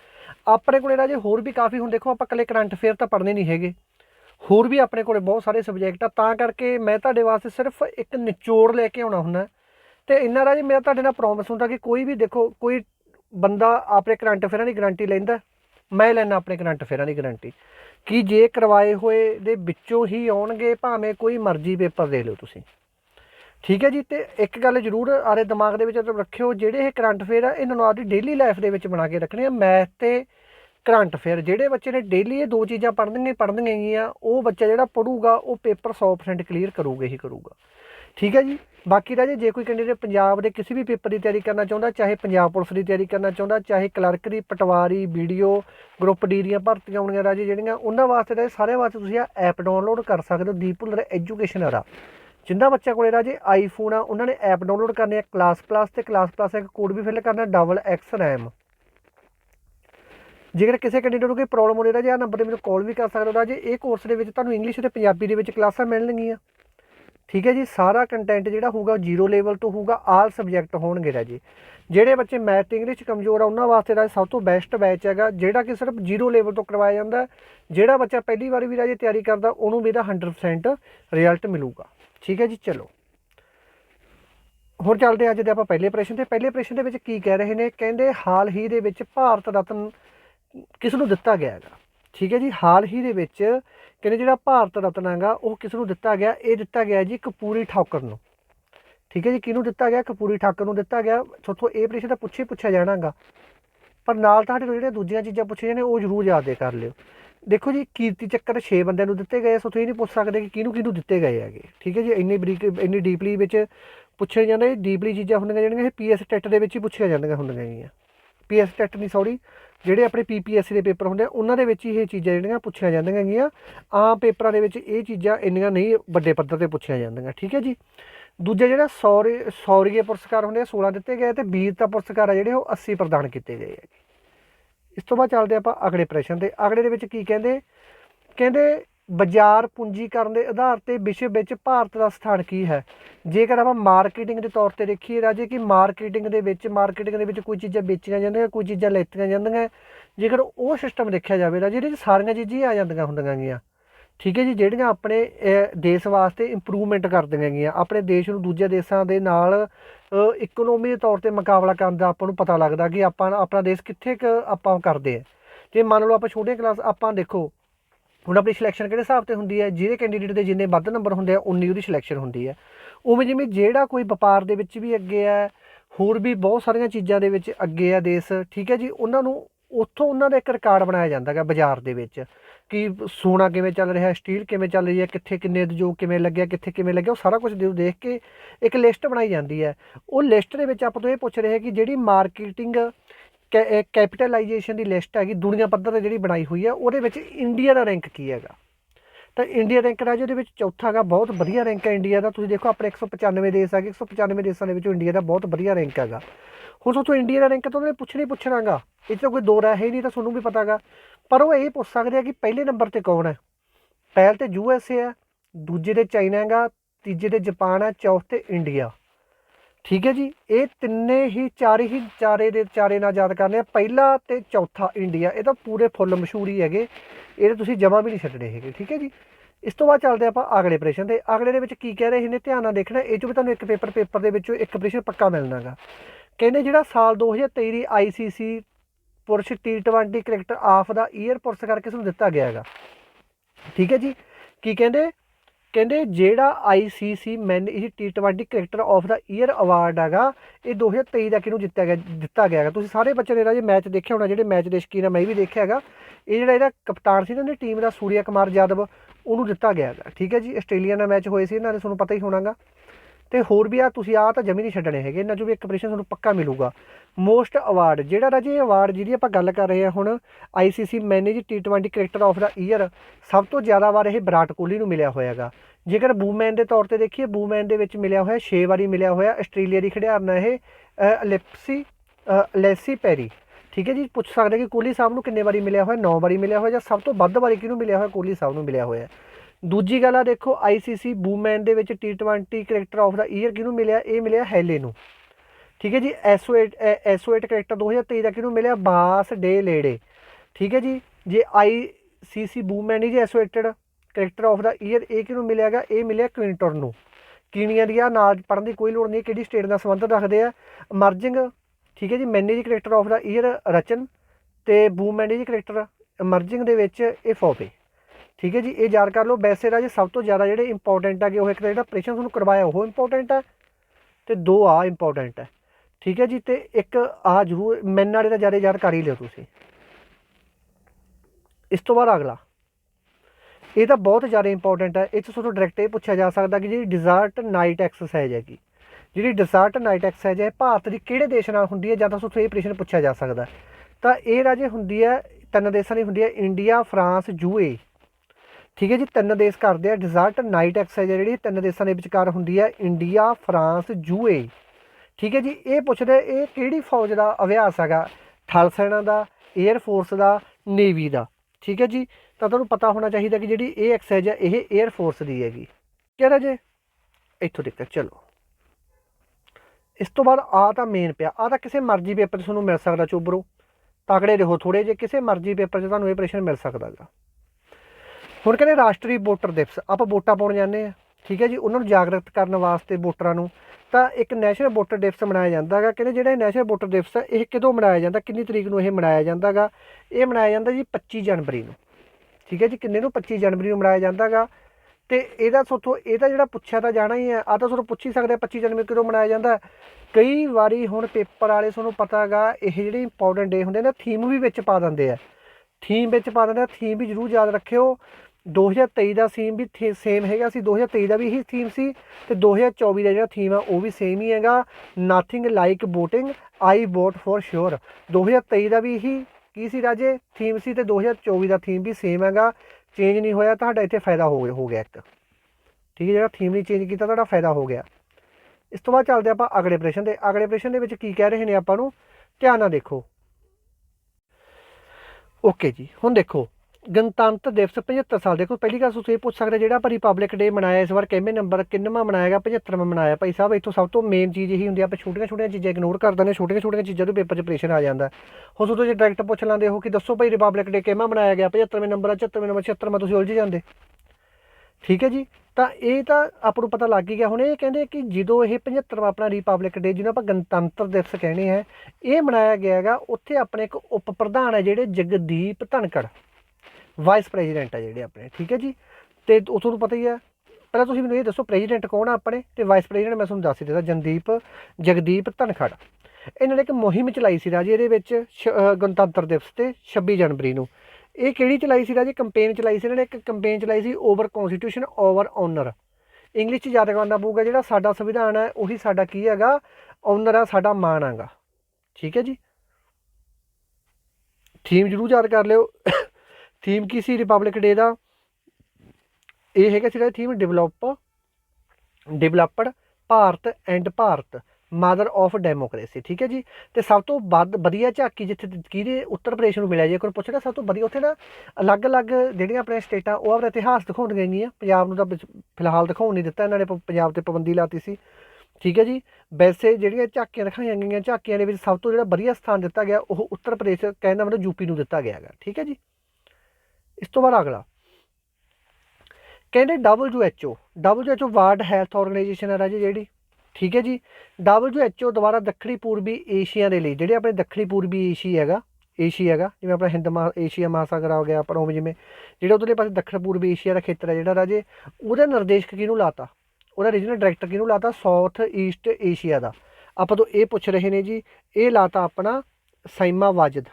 ਆਪਣੇ ਕੋਲੇ ਰਾਜੇ ਹੋਰ ਵੀ ਕਾਫੀ ਹੁਣ ਦੇਖੋ ਆਪਾਂ ਇਕੱਲੇ ਕਰੰਟ ਅਫੇਅਰ ਤਾਂ ਪੜ੍ਹਨੇ ਨਹੀਂ ਹੈਗੇ। ਹੋਰ ਵੀ ਆਪਣੇ ਕੋਲੇ ਬਹੁਤ ਸਾਰੇ ਸਬਜੈਕਟ ਆ, ਤਾਂ ਕਰਕੇ ਮੈਂ ਤੁਹਾਡੇ ਵਾਸਤੇ ਸਿਰਫ ਇੱਕ ਨਿਚੋੜ ਲੈ ਕੇ ਆਉਣਾ ਹੁੰਦਾ। ਤੇ ਇੰਨਾ ਰਾਜੇ ਮੇਰਾ ਤੁਹਾਡੇ ਨਾਲ ਪ੍ਰੋਮਿਸ ਹੁੰਦਾ ਕਿ ਕੋਈ ਵੀ ਦੇਖੋ, ਕੋਈ ਬੰਦਾ ਆਪਣੇ ਕਰੰਟ ਅਫੇਅਰਾਂ ਦੀ ਗਾਰੰਟੀ ਲੈਂਦਾ। ਮੈਂ ਲੈਣਾ ਆਪਣੇ ਕਰੰਟ ਅਫੇਅਰਾਂ ਦੀ ਗਾਰੰਟੀ ਕਿ ਜੇ ਕਰਵਾਏ ਹੋਏ ਦੇ ਵਿੱਚੋਂ ਹੀ ਆਉਣਗੇ, ਭਾਵੇਂ ਕੋਈ ਮਰਜ਼ੀ ਪੇਪਰ ਦੇ ਲਿਓ ਤੁਸੀਂ। ਠੀਕ ਹੈ ਜੀ, ਤੇ ਇੱਕ ਗੱਲ ਜ਼ਰੂਰ ਆਰੇ ਦਿਮਾਗ ਦੇ ਵਿੱਚ ਰੱਖਿਓ, ਜਿਹੜੇ ਇਹ ਕਰੰਟ ਅਫੇਅਰ ਆ, ਇਹਨਾਂ ਨੂੰ ਆਪਦੀ ਡੇਲੀ ਲਾਈਫ ਦੇ ਵਿੱਚ ਬਣਾ ਕੇ ਰੱਖਣੇ ਆ। ਮੈਥ ਤੇ ਕਰੰਟ ਅਫੇਅਰ, ਜਿਹੜੇ ਬੱਚੇ ਨੇ ਡੇਲੀ ਇਹ ਦੋ ਚੀਜ਼ਾਂ ਪੜ੍ਹਨੀਆਂ ਪੜ੍ਹਨੀਆਂ ਗੀਆਂ, ਉਹ ਬੱਚਾ ਜਿਹੜਾ ਪੜੂਗਾ ਉਹ ਪੇਪਰ 100% ਕਲੀਅਰ ਕਰੂਗਾ ਹੀ ਕਰੂਗਾ। ਠੀਕ ਹੈ ਜੀ। ਬਾਕੀ ਰਾਜੇ ਜੇ ਕੋਈ ਕੈਂਡੀਡੇਟ ਪੰਜਾਬ ਦੇ ਕਿਸੇ ਵੀ ਪੇਪਰ ਦੀ ਤਿਆਰੀ ਕਰਨਾ ਚਾਹੁੰਦਾ, ਚਾਹੇ ਪੰਜਾਬ ਪੁਲਿਸ ਦੀ ਤਿਆਰੀ ਕਰਨਾ ਚਾਹੁੰਦਾ, ਚਾਹੇ ਕਲਰਕ ਦੀ, ਪਟਵਾਰੀ, ਵੀਡੀਓ ਗਰੁੱਪ ਡੀ ਦੀਆਂ ਭਰਤੀਆਂ ਆਉਣੀਆਂ ਰਾਜੇ ਜਿਹੜੀਆਂ, ਉਹਨਾਂ ਵਾਸਤੇ ਰਾਜੇ ਸਾਰਿਆਂ ਵਾਸਤੇ ਤੁਸੀਂ ਆ ਐਪ ਡਾਊਨਲੋਡ ਕਰ ਸਕਦੇ ਹੋ, ਦੀਪ ਭੁੱਲਰ ਐਜੂਕੇਸ਼ਨ ਆ ਜਿੰਦਾ ਬੱਚਾ ਕੋਲੇ ਰਾਜੇ ਆਈਫੋਨ ਆ, ਉਹਨਾਂ ਨੇ ਐਪ ਡਾਊਨਲੋਡ ਕਰਨੀ ਆ ਕਲਾਸ ਪਲੱਸ ਤੇ ਕਲਾਸ ਪਲੱਸ ਇੱਕ ਕੋਡ ਵੀ ਫਿਲ ਕਰਨਾ ਡਬਲ ਐਕਸ ਰੈਮ ਜੇਕਰ ਕਿਸੇ ਕੈਂਡੀਡੇਟ ਨੂੰ ਕੋਈ ਪ੍ਰੋਬਲਮ ਹੋਵੇ ਰਾਜੇ ਆ ਨੰਬਰ ਤੇ ਮੈਨੂੰ ਕਾਲ ਵੀ ਕਰ ਸਕਦੇ ਹੋ ਰਾਜੇ, ਇਹ ਕੋਰਸ ਦੇ ਵਿੱਚ ਤੁਹਾਨੂੰ ਇੰਗਲਿਸ਼ ਤੇ ਪੰਜਾਬੀ ਦੇ ਵਿੱਚ ਕਲਾਸਾਂ ਮਿਲਣਗੀਆਂ। ਠੀਕ ਹੈ ਜੀ, ਸਾਰਾ ਕੰਟੈਂਟ ਜਿਹੜਾ ਹੋਊਗਾ ਉਹ ਜ਼ੀਰੋ ਲੈਵਲ ਤੋਂ ਹੋਊਗਾ ਆਲ ਸਬਜੈਕਟ ਹੋਣਗੇ ਰਾਜੇ। ਜਿਹੜੇ ਬੱਚੇ ਮੈਥ ਇੰਗਲਿਸ਼ ਕਮਜ਼ੋਰ ਆ, ਉਹਨਾਂ ਵਾਸਤੇ ਰਾਜੇ ਸਭ ਤੋਂ ਬੈਸਟ ਬੈਚ ਹੈਗਾ, ਜਿਹੜਾ ਕਿ ਸਿਰਫ ਜ਼ੀਰੋ ਲੈਵਲ ਤੋਂ ਕਰਵਾਇਆ ਜਾਂਦਾ ਜਿਹੜਾ ਬੱਚਾ ਪਹਿਲੀ ਵਾਰੀ ਵੀ ਰਾਜੇ ਤਿਆਰੀ ਕਰਦਾ, ਉਹਨੂੰ ਵੀ ਇਹਦਾ 100% ਰਿਜ਼ਲਟ ਮਿਲੂਗਾ। ਠੀਕ ਹੈ ਜੀ, ਚਲੋ। ਹੁਣ ਚੱਲਦੇ ਹਾਂ ਅੱਜ ਦੇ ਆਪਾਂ ਪਹਿਲੇ ਪ੍ਰਸ਼ਨ ਤੇ। ਪਹਿਲੇ ਪ੍ਰਸ਼ਨ ਦੇ ਵਿੱਚ ਕੀ ਕਹਿ ਰਹੇ ਨੇ? ਕਹਿੰਦੇ ਹਾਲ ਹੀ ਦੇ ਵਿੱਚ ਭਾਰਤ ਰਤਨ ਕਿਸ ਨੂੰ ਦਿੱਤਾ ਗਿਆ ਹੈਗਾ? ਠੀਕ ਹੈ ਜੀ, ਹਾਲ ਹੀ ਦੇ ਵਿੱਚ ਕਹਿੰਦੇ ਜਿਹੜਾ ਭਾਰਤ ਰਤਨ ਹੈਗਾ, ਉਹ ਕਿਸ ਨੂੰ ਦਿੱਤਾ ਗਿਆ? ਇਹ ਦਿੱਤਾ ਗਿਆ ਜੀ ਕਪੂਰੀ ਠਾਕੁਰ ਨੂੰ। ਠੀਕ ਹੈ ਜੀ, ਕਿਹਨੂੰ ਦਿੱਤਾ ਗਿਆ? ਕਪੂਰੀ ਠਾਕੁਰ ਨੂੰ ਦਿੱਤਾ ਗਿਆ। ਥੋਥੋਂ ਇਹ ਪ੍ਰਸ਼ਨ ਤਾਂ ਪੁੱਛੇ ਪੁੱਛਿਆ ਜਾਣਾਗਾ। ਪਰ ਨਾਲ ਤੁਹਾਡੇ ਕੋਲ ਜਿਹੜੀਆਂ ਦੂਜੀਆਂ ਚੀਜ਼ਾਂ ਪੁੱਛੀਆਂ ਨੇ ਉਹ ਜ਼ਰੂਰ ਯਾਦ ਦੇ ਕਰ ਲਿਓ। ਦੇਖੋ ਜੀ, ਕੀਰਤੀ ਚੱਕਰ 6 ਬੰਦਿਆਂ ਨੂੰ ਦਿੱਤੇ ਗਏ ਸੋ ਤੁਸੀਂ ਇਹ ਨਹੀਂ ਪੁੱਛ ਸਕਦੇ ਕਿ ਕਿਹਨੂੰ ਕਿਹਨੂੰ ਦਿੱਤੇ ਗਏ ਹੈਗੇ। ਠੀਕ ਹੈ ਜੀ, ਇੰਨੀ ਬਰੀਕ, ਇੰਨੀ ਡੀਪਲੀ ਵਿੱਚ ਪੁੱਛੇ ਜਾਂਦੇ ਡੀਪਲੀ ਚੀਜ਼ਾਂ ਹੁੰਦੀਆਂ ਜਿਹੜੀਆਂ ਇਹ ਪੀਐਸ ਟੈਟ ਦੇ ਵਿੱਚ ਹੀ ਪੁੱਛੀਆਂ ਜਾਂਦੀਆਂ ਹੁੰਦੀਆਂ ਹੈਗੀਆਂ। ਪੀਐਸ ਟੈਟ ਨਹੀਂ ਸੌਰੀ ਜਿਹੜੇ ਆਪਣੇ ਪੀਪੀਐਸਸੀ ਦੇ ਪੇਪਰ ਹੁੰਦੇ ਆ, ਉਹਨਾਂ ਦੇ ਵਿੱਚ ਹੀ ਇਹ ਚੀਜ਼ਾਂ ਜਿਹੜੀਆਂ ਪੁੱਛੀਆਂ ਜਾਂਦੀਆਂ ਹੈਗੀਆਂ ਆਮ ਪੇਪਰਾਂ ਦੇ ਵਿੱਚ ਇਹ ਚੀਜ਼ਾਂ ਇੰਨੀਆਂ ਨਹੀਂ, ਵੱਡੇ ਪੱਧਰ ਤੇ ਪੁੱਛੀਆਂ ਜਾਂਦੀਆਂ, ਠੀਕ ਹੈ ਜੀ? ਦੂਜਾ ਜਿਹੜਾ ਸੌਰੀ, ਸੌਰੀਏ ਪੁਰਸਕਾਰ ਹੁੰਦੇ ਆ 16 ਦਿੱਤੇ ਗਏ ਤੇ ਵੀਰਤਾ ਪੁਰਸਕਾਰ ਆ ਜਿਹੜੇ, ਉਹ 80 ਪ੍ਰਦਾਨ ਕੀਤੇ ਗਏ ਹੈ ਇਸ ਤੋਂ ਬਾਅਦ ਚੱਲਦੇ ਆਪਾਂ ਅਗਲੇ ਪ੍ਰਸ਼ਨ ਤੇ। ਅਗਲੇ ਦੇ ਵਿੱਚ ਕੀ ਕਹਿੰਦੇ? ਕਹਿੰਦੇ ਬਾਜ਼ਾਰ ਪੂੰਜੀਕਰਨ ਦੇ ਆਧਾਰ ਤੇ ਵਿਸ਼ਵ ਵਿੱਚ ਭਾਰਤ ਦਾ ਸਥਾਨ ਕੀ ਹੈ? ਜੇਕਰ ਆਪਾਂ ਮਾਰਕੀਟਿੰਗ ਦੇ ਤੌਰ ਤੇ ਦੇਖੀਏ ਰਾਜੇ ਕਿ ਮਾਰਕੀਟਿੰਗ ਦੇ ਵਿੱਚ, ਮਾਰਕੀਟਿੰਗ ਦੇ ਵਿੱਚ ਕੋਈ ਚੀਜ਼ਾਂ ਵੇਚੀਆਂ ਜਾਂਦੀਆਂ, ਕੋਈ ਚੀਜ਼ਾਂ ਲੈਤੀਆਂ ਜਾਂਦੀਆਂ, ਜੇਕਰ ਉਹ ਸਿਸਟਮ ਦੇਖਿਆ ਜਾਵੇ ਰਾਜੇ, ਇਹਦੇ ਵਿੱਚ ਸਾਰੀਆਂ ਚੀਜ਼ਾਂ ਹੀ ਆ ਜਾਂਦੀਆਂ ਹੁੰਦੀਆਂ ਗੀਆਂ। ਠੀਕ ਹੈ ਜੀ, ਜਿਹੜੀਆਂ ਆਪਣੇ ਦੇਸ਼ ਵਾਸਤੇ ਇੰਪਰੂਵਮੈਂਟ ਕਰਦੀਆਂ ਗੀਆਂ। ਆਪਣੇ ਦੇਸ਼ ਨੂੰ ਦੂਜੇ ਦੇਸ਼ਾਂ ਦੇ ਨਾਲ ਇਕਨੋਮੀ ਦੇ ਤੌਰ ਤੇ ਮੁਕਾਬਲਾ ਕਰਨ ਦਾ ਆਪਾਂ ਨੂੰ ਪਤਾ ਲੱਗਦਾ ਕਿ ਆਪਾਂ, ਆਪਣਾ ਦੇਸ਼ ਕਿੱਥੇ ਕ ਆਪਾਂ ਕਰਦੇ ਆ। ਜੇ ਮੰਨ ਲਓ ਆਪਾਂ ਛੋਟੇ ਕਲਾਸ ਆਪਾਂ ਦੇਖੋ ਹੁਣ ਆਪਣੀ ਸਿਲੈਕਸ਼ਨ ਕਿਹੜੇ ਹਿਸਾਬ ਤੇ ਹੁੰਦੀ ਹੈ? ਜਿਹੜੇ ਕੈਂਡੀਡੇਟ ਦੇ ਜਿੰਨੇ ਵੱਧ ਨੰਬਰ ਹੁੰਦੇ ਆ, ਉਨੀ ਉਹਦੀ ਸਿਲੈਕਸ਼ਨ ਹੁੰਦੀ ਹੈ। ਉਵੇਂ ਜਿਵੇਂ ਜਿਹੜਾ ਕੋਈ ਵਪਾਰ ਦੇ ਵਿੱਚ ਵੀ ਅੱਗੇ ਹੈ, ਹੋਰ ਵੀ ਬਹੁਤ ਸਾਰੀਆਂ ਚੀਜ਼ਾਂ ਦੇ ਵਿੱਚ ਅੱਗੇ ਆ ਦੇਸ਼, ਠੀਕ ਹੈ ਜੀ? ਉਹਨਾਂ ਨੂੰ ਉੱਥੋਂ ਉਹਨਾਂ ਦਾ ਇੱਕ ਰਿਕਾਰਡ ਬਣਾਇਆ ਜਾਂਦਾ ਹੈਗਾ ਬਾਜ਼ਾਰ ਦੇ ਵਿੱਚ ਕਿ ਸੋਨਾ ਕਿਵੇਂ ਚੱਲ ਰਿਹਾ ਸਟੀਲ ਕਿਵੇਂ ਚੱਲ ਰਹੀ ਹੈ, ਕਿੱਥੇ ਕਿੰਨੇ ਉਦਯੋਗ ਕਿਵੇਂ ਲੱਗਿਆ, ਕਿੱਥੇ ਕਿਵੇਂ ਲੱਗਿਆ, ਉਹ ਸਾਰਾ ਕੁਝ ਦੇਖ ਕੇ ਇੱਕ ਲਿਸਟ ਬਣਾਈ ਜਾਂਦੀ ਹੈ। ਉਹ ਲਿਸਟ ਦੇ ਵਿੱਚ ਆਪਾਂ ਤੋਂ ਇਹ ਪੁੱਛ ਰਹੇ ਕਿ ਜਿਹੜੀ ਮਾਰਕੀਟਿੰਗ ਕੈਪੀਟਲਾਈਜੇਸ਼ਨ ਦੀ ਲਿਸਟ ਹੈਗੀ, ਦੁਨੀਆ ਪੱਧਰ ਤੇ ਜਿਹੜੀ ਬਣਾਈ ਹੋਈ ਹੈ, ਉਹਦੇ ਵਿੱਚ ਇੰਡੀਆ ਦਾ ਰੈਂਕ ਕੀ ਹੈਗਾ? ਤਾਂ ਇੰਡੀਆ ਰੈਂਕ ਰਾਜ ਉਹਦੇ ਵਿੱਚ ਚੌਥਾ ਹੈਗਾ, ਬਹੁਤ ਵਧੀਆ ਰੈਂਕ ਹੈ ਇੰਡੀਆ ਦਾ। ਤੁਸੀਂ ਦੇਖੋ, ਆਪਣੇ 195 ਦੇਸ਼ ਹੈਗੇ 195 ਦੇਸ਼ਾਂ ਦੇ ਵਿੱਚੋਂ ਇੰਡੀਆ ਦਾ ਬਹੁਤ ਵਧੀਆ ਰੈਂਕ ਹੈਗਾ। ਹੁਣ ਸੋਚੋ, ਇੰਡੀਆ ਦਾ ਰੈਂਕ ਤਾਂ ਉਹਨੇ ਪੁੱਛਣਾ ਹੀ ਪੁੱਛਣਾਗਾ। ਇਹ 'ਚ ਤਾਂ ਕੋਈ ਦੋ ਰਾਹ ਹੈ ਹੀ ਨਹੀਂ ਤਾਂ ਤੁਹਾਨੂੰ ਵੀ ਪਤਾਗਾ। ਪਰ ਉਹ ਇਹ ਪੁੱਛ ਸਕਦੇ ਆ ਕਿ ਪਹਿਲੇ ਨੰਬਰ ਤੇ ਕੌਣ ਹੈ? ਪਹਿਲ ਤੇ ਯੂ ਐਸ ਏ ਹੈ, ਦੂਜੇ ਤੇ ਚਾਈਨਾ ਹੈਗਾ, ਤੀਜੇ ਤੇ ਜਾਪਾਨ ਹੈ, ਚੌਥੇ ਤੇ ਇੰਡੀਆ। ਠੀਕ ਹੈ ਜੀ, ਇਹ ਤਿੰਨੇ ਹੀ ਚਾਰੇ ਹੀ ਚਾਰੇ ਦੇ ਚਾਰੇ ਨਾਲ ਯਾਦ ਕਰਨੇ ਆ। ਪਹਿਲਾ ਤੇ ਚੌਥਾ ਇੰਡੀਆ ਇਹ ਤਾਂ ਪੂਰੇ ਫੁੱਲ ਮਸ਼ਹੂਰ ਹੀ ਹੈਗੇ। ਇਹਦੇ ਤੁਸੀਂ ਜਮਾ ਵੀ ਨਹੀਂ ਛੱਡਣੇ ਹੈਗੇ, ਠੀਕ ਹੈ ਜੀ। ਇਸ ਤੋਂ ਬਾਅਦ ਚੱਲਦੇ ਆਪਾਂ ਅਗਲੇ ਪ੍ਰਸ਼ਨ ਤੇ। ਅਗਲੇ ਦੇ ਵਿੱਚ ਕੀ ਕਹਿ ਰਹੇ ਨੇ? ਧਿਆਨ ਨਾਲ ਦੇਖਣਾ, ਇਹ ਚੋਂ ਵੀ ਤੁਹਾਨੂੰ ਇੱਕ ਪੇਪਰ ਪੇਪਰ ਦੇ ਵਿੱਚੋਂ ਇੱਕ ਪ੍ਰਸ਼ਨ ਪੱਕਾ ਮਿਲਣਾਗਾ। ਕਹਿੰਦੇ ਜਿਹੜਾ ਸਾਲ 2023 ਦੀ ਆਈਸੀਸੀ ਪੁਰਸ਼ T20 cricket of the year ਪੁਰਸਕਾਰ ਕਿਸ ਨੂੰ ਦਿੱਤਾ ਗਿਆ ਹੈਗਾ ਠੀਕ ਹੈ ਜੀ। ਕੀ ਕਹਿੰਦੇ? ਕਹਿੰਦੇ ਜਿਹੜਾ ਆਈਸੀਸੀ ਮੈਨ ਇਹ T20 cricketer of the year award ਹੈਗਾ, ਇਹ 2023 ਦਾ ਕਿਹਨੂੰ ਜਿੱਤਿਆ ਗਿਆ ਦਿੱਤਾ ਗਿਆ ਹੈਗਾ। ਤੁਸੀਂ ਸਾਰੇ ਬੱਚਿਆਂ ਨੇ ਰਾਜੇ ਮੈਚ ਦੇਖਿਆ ਹੋਣਾ, ਜਿਹੜੇ ਮੈਚ ਦੇ ਸ਼ਕੀਨ ਆ ਮੈਂ ਵੀ ਦੇਖਿਆ ਹੈਗਾ। ਇਹ ਜਿਹੜਾ ਇਹਦਾ ਕਪਤਾਨ ਸੀ ਨਾ, ਇਹਦੀ ਟੀਮ ਦਾ ਸੂਰਿਆ ਕੁਮਾਰ ਯਾਦਵ, ਉਹਨੂੰ ਦਿੱਤਾ ਗਿਆ ਹੈਗਾ। ਠੀਕ ਹੈ ਜੀ, ਆਸਟ੍ਰੇਲੀਆ ਨਾਲ ਮੈਚ ਹੋਏ ਸੀ, ਇਹਨਾਂ ਦੇ ਤੁਹਾਨੂੰ ਪਤਾ ਹੀ ਹੋਣਾਗਾ। ਤੇ ਹੋਰ ਵੀ ਆ, ਤੁਸੀਂ ਆ ਤਾਂ ਜਮੀ ਨਹੀਂ ਛੱਡਣੇ ਹੈਗੇ। ਇਹਨਾਂ 'ਚੋਂ ਵੀ ਇੱਕ ਆਪਰੇਸ਼ਨ ਤੁਹਾਨੂੰ ਪੱਕਾ ਮਿਲੂਗਾ। ਮੋਸਟ ਅਵਾਰਡ ਜਿਹੜਾ ਰਾਜੇ ਅਵਾਰਡ ਜਿਹਦੀ ਆਪਾਂ ਗੱਲ ਕਰ ਰਹੇ ਹਾਂ ਹੁਣ ICC men's T20 cricketer of the year ਸਭ ਤੋਂ ਜ਼ਿਆਦਾ ਵਾਰ ਇਹ ਵਿਰਾਟ ਕੋਹਲੀ ਨੂੰ ਮਿਲਿਆ ਹੋਇਆਗਾ ਜੇਕਰ ਬੂਮੈਨ ਦੇ ਤੌਰ ਤੇ ਦੇਖੀਏ ਬੂਮੈਨ ਦੇ ਵਿੱਚ ਮਿਲਿਆ ਹੋਇਆ 6 ਵਾਰੀ ਮਿਲਿਆ ਹੋਇਆ ਆਸਟ੍ਰੇਲੀਆ ਦੀ ਖਿਡਾਰਨ ਹੈ ਇਹ ਅਲੈਪਸੀ ਅ, ਲੈਸੀ ਪੈਰੀ। ਠੀਕ ਹੈ ਜੀ ਪੁੱਛ ਸਕਦੇ ਕਿ ਕੋਹਲੀ ਸਾਹਿਬ ਨੂੰ ਕਿੰਨੇ ਵਾਰੀ ਮਿਲਿਆ ਹੋਇਆ 9 ਵਾਰੀ ਮਿਲਿਆ ਹੋਇਆ ਜਾਂ ਸਭ ਤੋਂ ਵੱਧ ਵਾਰੀ ਕਿਹਨੂੰ ਮਿਲਿਆ ਹੋਇਆ ਕੋਹਲੀ ਸਾਹਿਬ ਨੂੰ ਮਿਲਿਆ ਹੋਇਆ ਦੂਜੀ ਗੱਲ ਆ ਦੇਖੋ ਆਈਸੀਸੀ ਬੂਮੈਨ ਦੇ ਵਿੱਚ T20 cricketer of the year ਕਿਹਨੂੰ ਮਿਲਿਆ? ਇਹ ਮਿਲਿਆ ਹੈਲੇ ਨੂੰ। ਠੀਕ ਹੈ ਜੀ ਐਸਓ8 ਐਸਓ8 ਕ੍ਰਿਕਟਰ 2023 ਦਾ ਕਿਹਨੂੰ ਮਿਲਿਆ ਬਾਸ ਡੇ ਲੇੜੇ ਠੀਕ ਹੈ ਜੀ, ਜੇ ਆਈਸੀਸੀ ਸੀ ਹੀ ਜੀ ਐਸੋ8 ਕ੍ਰਿਕਟਰ ਆਫ ਦਾ ਈਅਰ ਇਹ ਕਿਹਨੂੰ ਮਿਲਿਆਗਾ ਇਹ ਮਿਲਿਆ ਕੁਇੰਟਰ ਨੂੰ। ਕੀਨੀਆ ਦੀ ਆ, ਨਾਲ ਪੜਨ ਦੀ ਕੋਈ ਲੋੜ ਨਹੀਂ, ਕਿਹੜੀ ਸਟੇਟ ਨਾਲ ਸੰਬੰਧ ਰੱਖਦੇ ਆ? ਅਮਰਜਿੰਗ ਠੀਕ ਹੈ ਜੀ men's cricketer of the year Rachin ਤੇ ਵੂਮੈਨ ਜੀ ਕ੍ਰਿਕਟਰ ਅਮਰਜਿੰਗ ਦੇ ਵਿੱਚ ਇਹ ਫੋਪੇ ਠੀਕ ਹੈ ਜੀ, ਇਹ ਯਾਦ ਕਰ ਲਓ, ਵੈਸੇ ਰਾਜੇ ਸਭ ਤੋਂ ਜ਼ਿਆਦਾ ਜਿਹੜੇ ਇੰਪੋਰਟੈਂਟ ਹੈਗੇ ਉਹ ਇੱਕ ਤਾਂ ਜਿਹੜਾ ਆਪਰੇਸ਼ਨ ਤੁਹਾਨੂੰ ਕਰਵਾਇਆ, ਉਹ ਇੰਪੋਰਟੈਂਟ ਹੈ ਤੇ ਦੋ ਆ ਇੰਪੋਰਟੈਂਟ ਹੈ ਠੀਕ ਹੈ ਜੀ, ਤੇ ਇੱਕ ਆ ਜ਼ਰੂਰ, ਮੈਨ ਵਾਲੇ ਦਾ ਜ਼ਿਆਦਾ ਯਾਦ ਕਰ ਹੀ ਲਿਓ ਤੁਸੀਂ। ਇਸ ਤੋਂ ਬਾਅਦ ਅਗਲਾ। ਇਹ ਤਾਂ ਬਹੁਤ ਜ਼ਿਆਦਾ ਇੰਪੋਰਟੈਂਟ ਹੈ। ਇਹ 'ਚ ਤੁਹਾਨੂੰ ਡਾਇਰੈਕਟ ਇਹ ਪੁੱਛਿਆ ਜਾ ਸਕਦਾ ਕਿ ਜਿਹੜੀ ਡਿਜ਼ਰਟ ਨਾਈਟ ਐਕਸਰਸਾਈਜ਼ ਹੈਗੀ, ਜਿਹੜੀ ਡਿਜ਼ਰਟ ਨਾਈਟ ਐਕਸਰਸਾਈਜ਼ ਹੈ, ਇਹ ਭਾਰਤ ਦੀ ਕਿਹੜੇ ਦੇਸ਼ ਨਾਲ ਹੁੰਦੀ ਹੈ, ਜਾਂ ਤਾਂ ਤੁਹਾਨੂੰ ਇਹ ਪ੍ਰਸ਼ਨ ਪੁੱਛਿਆ ਜਾ ਸਕਦਾ ਤਾਂ ਇਹ ਰਾਜੇ ਹੁੰਦੀ ਹੈ, ਤਿੰਨ ਦੇਸ਼ਾਂ ਦੀ ਹੁੰਦੀ ਹੈ, ਇੰਡੀਆ, ਫਰਾਂਸ ਯੂਏ ਠੀਕ ਹੈ ਜੀ, ਤਿੰਨ ਦੇਸ਼ ਕਰਦੇ ਆ। ਡਿਜ਼ਰਟ ਨਾਈਟ ਐਕਸਰਸਾਈਜ਼ ਹੈ ਜਿਹੜੀ ਤਿੰਨ ਦੇਸ਼ਾਂ ਦੇ ਵਿਚਕਾਰ ਹੁੰਦੀ ਹੈ, ਇੰਡੀਆ, ਫਰਾਂਸ ਯੂਏ ਠੀਕ ਹੈ ਜੀ, ਇਹ ਪੁੱਛਦੇ ਇਹ ਕਿਹੜੀ ਫੌਜ ਦਾ ਅਭਿਆਸ ਹੈਗਾ? ਥਲ ਸੈਨਾ ਦਾ 에ਅਰ ਫੋਰਸ ਦਾ ਨੇਵੀ ਦਾ। ਠੀਕ ਹੈ ਜੀ, ਤਾਂ ਤੁਹਾਨੂੰ ਪਤਾ ਹੋਣਾ ਚਾਹੀਦਾ ਕਿ ਜਿਹੜੀ ਇਹ ਐਕਸਰਸਾਈਜ਼ ਹੈ ਇਹ 에ਅਰ ਫੋਰਸ ਦੀ ਹੈਗੀ। ਕਿਹੜਾ ਜੇ ਇੱਥੋਂ ਤੱਕ ਚਲੋ। ਇਸ ਤੋਂ ਬਾਅਦ ਆ ਤਾਂ ਮੇਨ ਪਿਆ। ਆ ਤਾਂ ਕਿਸੇ ਮਰਜ਼ੀ ਪੇਪਰ 'ਚ ਤੁਹਾਨੂੰ ਮਿਲ ਸਕਦਾ ਚੋਬਰੋ ਤਾਕੜੇ ਰਹੋ ਥੋੜੇ ਜੇ ਕਿਸੇ ਮਰਜ਼ੀ ਪੇਪਰ 'ਚ ਤੁਹਾਨੂੰ ਇਹ ਪ੍ਰਸ਼ਨ ਮਿਲ ਸਕਦਾ ਗਾ ਹੁਣ ਕਹਿੰਦੇ ਰਾਸ਼ਟਰੀ ਵੋਟਰ ਦਿਵਸ, ਆਪਾਂ ਵੋਟਾਂ ਪਾਉਣ ਜਾਂਦੇ ਆ ਠੀਕ ਹੈ ਜੀ, ਉਹਨਾਂ ਨੂੰ ਜਾਗਰਤ ਕਰਨ ਵਾਸਤੇ ਵੋਟਰਾਂ ਨੂੰ। ਤਾਂ ਇੱਕ ਨੈਸ਼ਨਲ ਵੋਟਰ ਦਿਵਸ ਮਨਾਇਆ ਜਾਂਦਾ ਹੈਗਾ ਕਹਿੰਦੇ ਜਿਹੜਾ ਨੈਸ਼ਨਲ ਵੋਟਰ ਦਿਵਸ ਹੈ ਇਹ ਕਿਦੋਂ ਮਨਾਇਆ ਜਾਂਦਾ? ਕਿੰਨੀ ਤਰੀਕ ਨੂੰ ਇਹ ਮਨਾਇਆ ਜਾਂਦਾ ਹੈਗਾ ਇਹ ਮਨਾਇਆ ਜਾਂਦਾ ਜੀ 25 ਜਨਵਰੀ ਨੂੰ। ਠੀਕ ਹੈ ਜੀ, ਕਿੰਨੇ ਨੂੰ? 25 ਜਨਵਰੀ ਨੂੰ ਮਨਾਇਆ ਜਾਂਦਾ ਹੈਗਾ ਤੇ ਇਹਦਾ ਸੋਥੋਂ, ਇਹਦਾ ਜਿਹੜਾ ਪੁੱਛਿਆ ਤਾਂ ਜਾਣਾ ਹੀ ਹੈ। ਆ ਤਾਂ ਤੁਹਾਨੂੰ ਪੁੱਛ ਹੀ ਸਕਦੇ ਆ 25 ਜਨਵਰੀ ਕਿਦੋਂ ਮਨਾਇਆ ਜਾਂਦਾ? ਕਈ ਵਾਰੀ ਹੁਣ ਪੇਪਰ ਵਾਲੇ ਤੁਹਾਨੂੰ ਪਤਾ ਹੈਗਾ ਇਹ ਜਿਹੜੇ ਇੰਪੋਰਟੈਂਟ ਡੇ ਹੁੰਦੇ ਨੇ ਥੀਮ ਵੀ ਵਿੱਚ ਪਾ ਦਿੰਦੇ ਆ। ਥੀਮ ਵਿੱਚ ਪਾ ਦਿੰਦੇ ਆ ਥੀਮ ਵੀ ਜ਼ਰੂਰ ਯਾਦ ਰੱਖਿਓ। 2023 ਦਾ ਥੀਮ ਵੀ ਸੇਮ ਹੈਗਾ ਸੀ 2023 ਦਾ ਵੀ ਇਹੀ ਥੀਮ ਸੀ ਤੇ 2024 ਦਾ ਜਿਹੜਾ ਥੀਮ ਆ, ਉਹ ਵੀ ਸੇਮ ਹੀ ਹੈਗਾ। Nothing like VOTING I vote for sure 2023 ਦਾ ਵੀ ਇਹੀ ਕੀ ਸੀ ਰਾਜੇ? ਥੀਮ ਸੀ ਤੇ 2024 ਦਾ ਥੀਮ ਵੀ ਸੇਮ ਹੈਗਾ। ਚੇਂਜ ਨਹੀਂ ਹੋਇਆ, ਤੁਹਾਡਾ ਇੱਥੇ ਫਾਇਦਾ ਹੋ ਗਿਆ ਹੋ ਗਿਆ ਇੱਕ। ਠੀਕ ਹੈ, ਜਿਹੜਾ ਥੀਮ ਨਹੀਂ ਚੇਂਜ ਕੀਤਾ, ਤੁਹਾਡਾ ਫਾਇਦਾ ਹੋ ਗਿਆ। ਇਸ ਤੋਂ ਬਾਅਦ ਚੱਲਦੇ ਆਪਾਂ ਅਗਲੇ ਪ੍ਰਸ਼ਨ ਦੇ ਅਗਲੇ ਪ੍ਰਸ਼ਨ ਦੇ ਵਿੱਚ ਕੀ ਕਹਿ ਰਹੇ ਨੇ ਆਪਾਂ ਨੂੰ? ਧਿਆਨ ਨਾਲ ਦੇਖੋ। ਓਕੇ ਜੀ, ਹੁਣ ਦੇਖੋ। ਗਣਤੰਤਰ ਦਿਵਸ 75 ਸਾਲ। ਦੇਖੋ, ਪਹਿਲੀ ਗੱਲ ਤੁਸੀਂ ਇਹ ਪੁੱਛ ਸਕਦੇ ਜਿਹੜਾ ਆਪਾਂ ਰਿਪਬਲਿਕ ਡੇ ਮਨਾਇਆ, ਇਸ ਵਾਰ ਕਿੰਨੇ ਨੰਬਰ ਕਿੰਨਵਾਂ ਮਨਾਇਆਗਾ 75ਵਾਂ ਮਨਾਇਆ। ਭਾਈ ਸਾਹਿਬ, ਇੱਥੋਂ ਸਭ ਤੋਂ ਮੇਨ ਚੀਜ਼ ਇਹੀ ਹੁੰਦੀ ਆ, ਆਪਾਂ ਛੋਟੀਆਂ ਛੋਟੀਆਂ ਚੀਜ਼ਾਂ ਇਗਨੋਰ ਕਰ ਦਿੰਦੇ ਛੋਟੀਆਂ ਛੋਟੀਆਂ ਚੀਜ਼ਾਂ ਤੋਂ ਪੇਪਰ 'ਚ ਪ੍ਰੈਸ਼ਰ ਆ ਜਾਂਦਾ। ਹੋ ਸੋ ਜੇ ਡਾਇਰੈਕਟ ਪੁੱਛ ਲੈਂਦੇ ਹੋ ਕਿ ਦੱਸੋ ਭਾਈ ਰਿਪਬਲਿਕ ਡੇ ਕਿਵੇਂ ਮਨਾਇਆ ਗਿਆ? 75ਵੇਂ ਨੰਬਰ ਆ 74ਵੇਂ ਨੰਬਰ 76ਵਾਂ ਤੁਸੀਂ ਉਲਝ ਜਾਂਦੇ। ਠੀਕ ਹੈ ਜੀ? ਤਾਂ ਇਹ ਤਾਂ ਆਪਾਂ ਨੂੰ ਪਤਾ ਲੱਗ ਹੀ ਗਿਆ। ਹੁਣ ਇਹ ਕਹਿੰਦੇ ਕਿ ਜਦੋਂ ਇਹ 75ਵਾਂ ਆਪਣਾ ਰਿਪਬਲਿਕ ਡੇ ਜਿਹਨੂੰ ਆਪਾਂ ਗਣਤੰਤਰ ਦਿਵਸ ਕਹਿੰਦੇ ਆ ਇਹ ਮਨਾਇਆ ਗਿਆ ਹੈਗਾ ਉੱਥੇ ਆਪਣੇ ਇੱਕ ਉਪ ਪ੍ਰਧਾਨ ਹੈ ਜਿਹੜੇ ਜਗਦੀਪ ਧਨਕੜ ਵਾਈਸ ਪ੍ਰੈਜ਼ੀਡੈਂਟ ਆ ਜਿਹੜੇ ਆਪਣੇ, ਠੀਕ ਹੈ ਜੀ? ਤੇ ਉਹ ਤੁਹਾਨੂੰ ਪਤਾ ਹੀ ਹੈ, ਪਹਿਲਾਂ ਤੁਸੀਂ ਮੈਨੂੰ ਇਹ ਦੱਸੋ ਪ੍ਰੈਜ਼ੀਡੈਂਟ ਕੌਣ ਆ ਆਪਣੇ? ਤੇ ਵਾਈਸ ਪ੍ਰੈਜ਼ੀਡੈਂਟ ਮੈਂ ਤੁਹਾਨੂੰ ਦੱਸ ਦਿੱਤਾ, ਜਨਦੀਪ, ਜਗਦੀਪ ਧਨਖੜ। ਇਹਨਾਂ ਨੇ ਇੱਕ ਮੁਹਿੰਮ ਚਲਾਈ ਸੀ ਰਾਜੇ, ਇਹਦੇ ਵਿੱਚ ਸ਼- ਗਣਤੰਤਰ ਦਿਵਸ ਤੇ 26 ਜਨਵਰੀ ਨੂੰ। ਇਹ ਕਿਹੜੀ ਚਲਾਈ ਸੀ ਰਾਜੇ? ਕੰਪੇਨ ਚਲਾਈ ਸੀ ਇਹਨਾਂ ਨੇ, ਇੱਕ ਕੰਪੇਨ ਚਲਾਈ ਸੀ our constitution our honour English ਚ ਯਾਦ ਕਰਨਾ ਪਊਗਾ ਜਿਹੜਾ ਸਾਡਾ ਸੰਵਿਧਾਨ ਹੈ, ਉਹੀ ਸਾਡਾ ਕੀ ਹੈਗਾ? ਓਨਰ ਆ, ਸਾਡਾ ਮਾਣ ਹੈਗਾ। ਠੀਕ ਹੈ ਜੀ? ਥੀਮ ਜਰੂਰ ਯਾਦ ਕਰ ਲਿਓ। ਥੀਮ ਕੀ ਸੀ ਰਿਪਬਲਿਕ ਡੇ ਦਾ? ਇਹ ਹੈਗਾ ਸੀਗਾ theme develop developed Bharat and Bharat mother of democracy ਠੀਕ ਹੈ ਜੀ? ਤੇ ਸਭ ਤੋਂ ਵੱਧ ਵਧੀਆ ਝਾਕੀ ਜਿੱਥੇ ਕਿਹਦੇ ਉੱਤਰ ਪ੍ਰਦੇਸ਼ ਨੂੰ ਮਿਲਿਆ ਜੇ? ਕੋਈ ਪੁੱਛਣਾ ਸਭ ਤੋਂ ਵਧੀਆ ਉੱਥੇ ਨਾ ਅਲੱਗ-ਅਲੱਗ ਜਿਹੜੀਆਂ ਆਪਣੇ ਸਟੇਟਾਂ ਉਹ ਆਪਣਾ ਇਤਿਹਾਸ ਦਿਖਾਉਣ ਗਈਆਂ ਪੰਜਾਬ ਨੂੰ ਤਾਂ ਫਿਲਹਾਲ ਦਿਖਾਉਣ ਨਹੀਂ ਦਿੱਤਾ, ਇਹਨਾਂ ਨੇ ਪ- ਪੰਜਾਬ ਤੇ ਪਾਬੰਦੀ ਲਾਤੀ ਸੀ। ਠੀਕ ਹੈ ਜੀ? ਵੈਸੇ ਜਿਹੜੀਆਂ ਝਾਕੀਆਂ ਦਿਖਾਈਆਂ ਗਈਆਂ, ਝਾਕੀਆਂ ਦੇ ਵਿੱਚ ਸਭ ਤੋਂ ਜਿਹੜਾ ਵਧੀਆ ਸਥਾਨ ਦਿੱਤਾ ਗਿਆ, ਉਹ ਉੱਤਰ ਪ੍ਰਦੇਸ਼, ਕਹਿੰਦਾ ਮਤਲਬ ਯੂਪੀ ਨੂੰ ਦਿੱਤਾ ਗਿਆ ਹੈਗਾ। ਠੀਕ ਹੈ ਜੀ? ਇਸ ਤੋਂ ਬਾਅਦ ਅਗਲਾ। ਕਹਿੰਦੇ WHO WHO world health organisation ਹੈ ਰਾਜੇ ਜਿਹੜੀ। ਠੀਕ ਹੈ ਜੀ। WHO ਦੁਆਰਾ ਦੱਖਣੀ ਪੂਰਬੀ ਏਸ਼ੀਆ ਦੇ ਲਈ, ਜਿਹੜੇ ਆਪਣੇ ਦੱਖਣੀ ਪੂਰਬੀ ਏਸ਼ੀਆ ਹੈਗਾ ਏਸ਼ੀਆ ਹੈਗਾ, ਜਿਵੇਂ ਆਪਣਾ ਹਿੰਦ ਮਹਾ, ਏਸ਼ੀਆ ਮਹਾਸਾਗਰ ਆ ਗਿਆ ਪਰ ਉਵੇਂ ਜਿਵੇਂ, ਜਿਹੜਾ ਉਧਰਲੇ ਪਾਸੇ ਦੱਖਣ ਪੂਰਬੀ ਏਸ਼ੀਆ ਦਾ ਖੇਤਰ ਹੈ ਜਿਹੜਾ ਰਾਜੇ, ਉਹਦਾ ਨਿਰਦੇਸ਼ਕ ਕਿਹਨੂੰ ਲਾਤਾ? ਉਹਦਾ ਰੀਜਨਲ ਡਾਇਰੈਕਟਰ ਕਿਹਨੂੰ ਲਾਤਾ? ਸਾਊਥ ਈਸਟ ਏਸ਼ੀਆ ਦਾ। ਆਪਾਂ ਤੋਂ ਇਹ ਪੁੱਛ ਰਹੇ ਨੇ ਜੀ, ਇਹ ਲਾਤਾ ਆਪਣਾ Saima Wazed.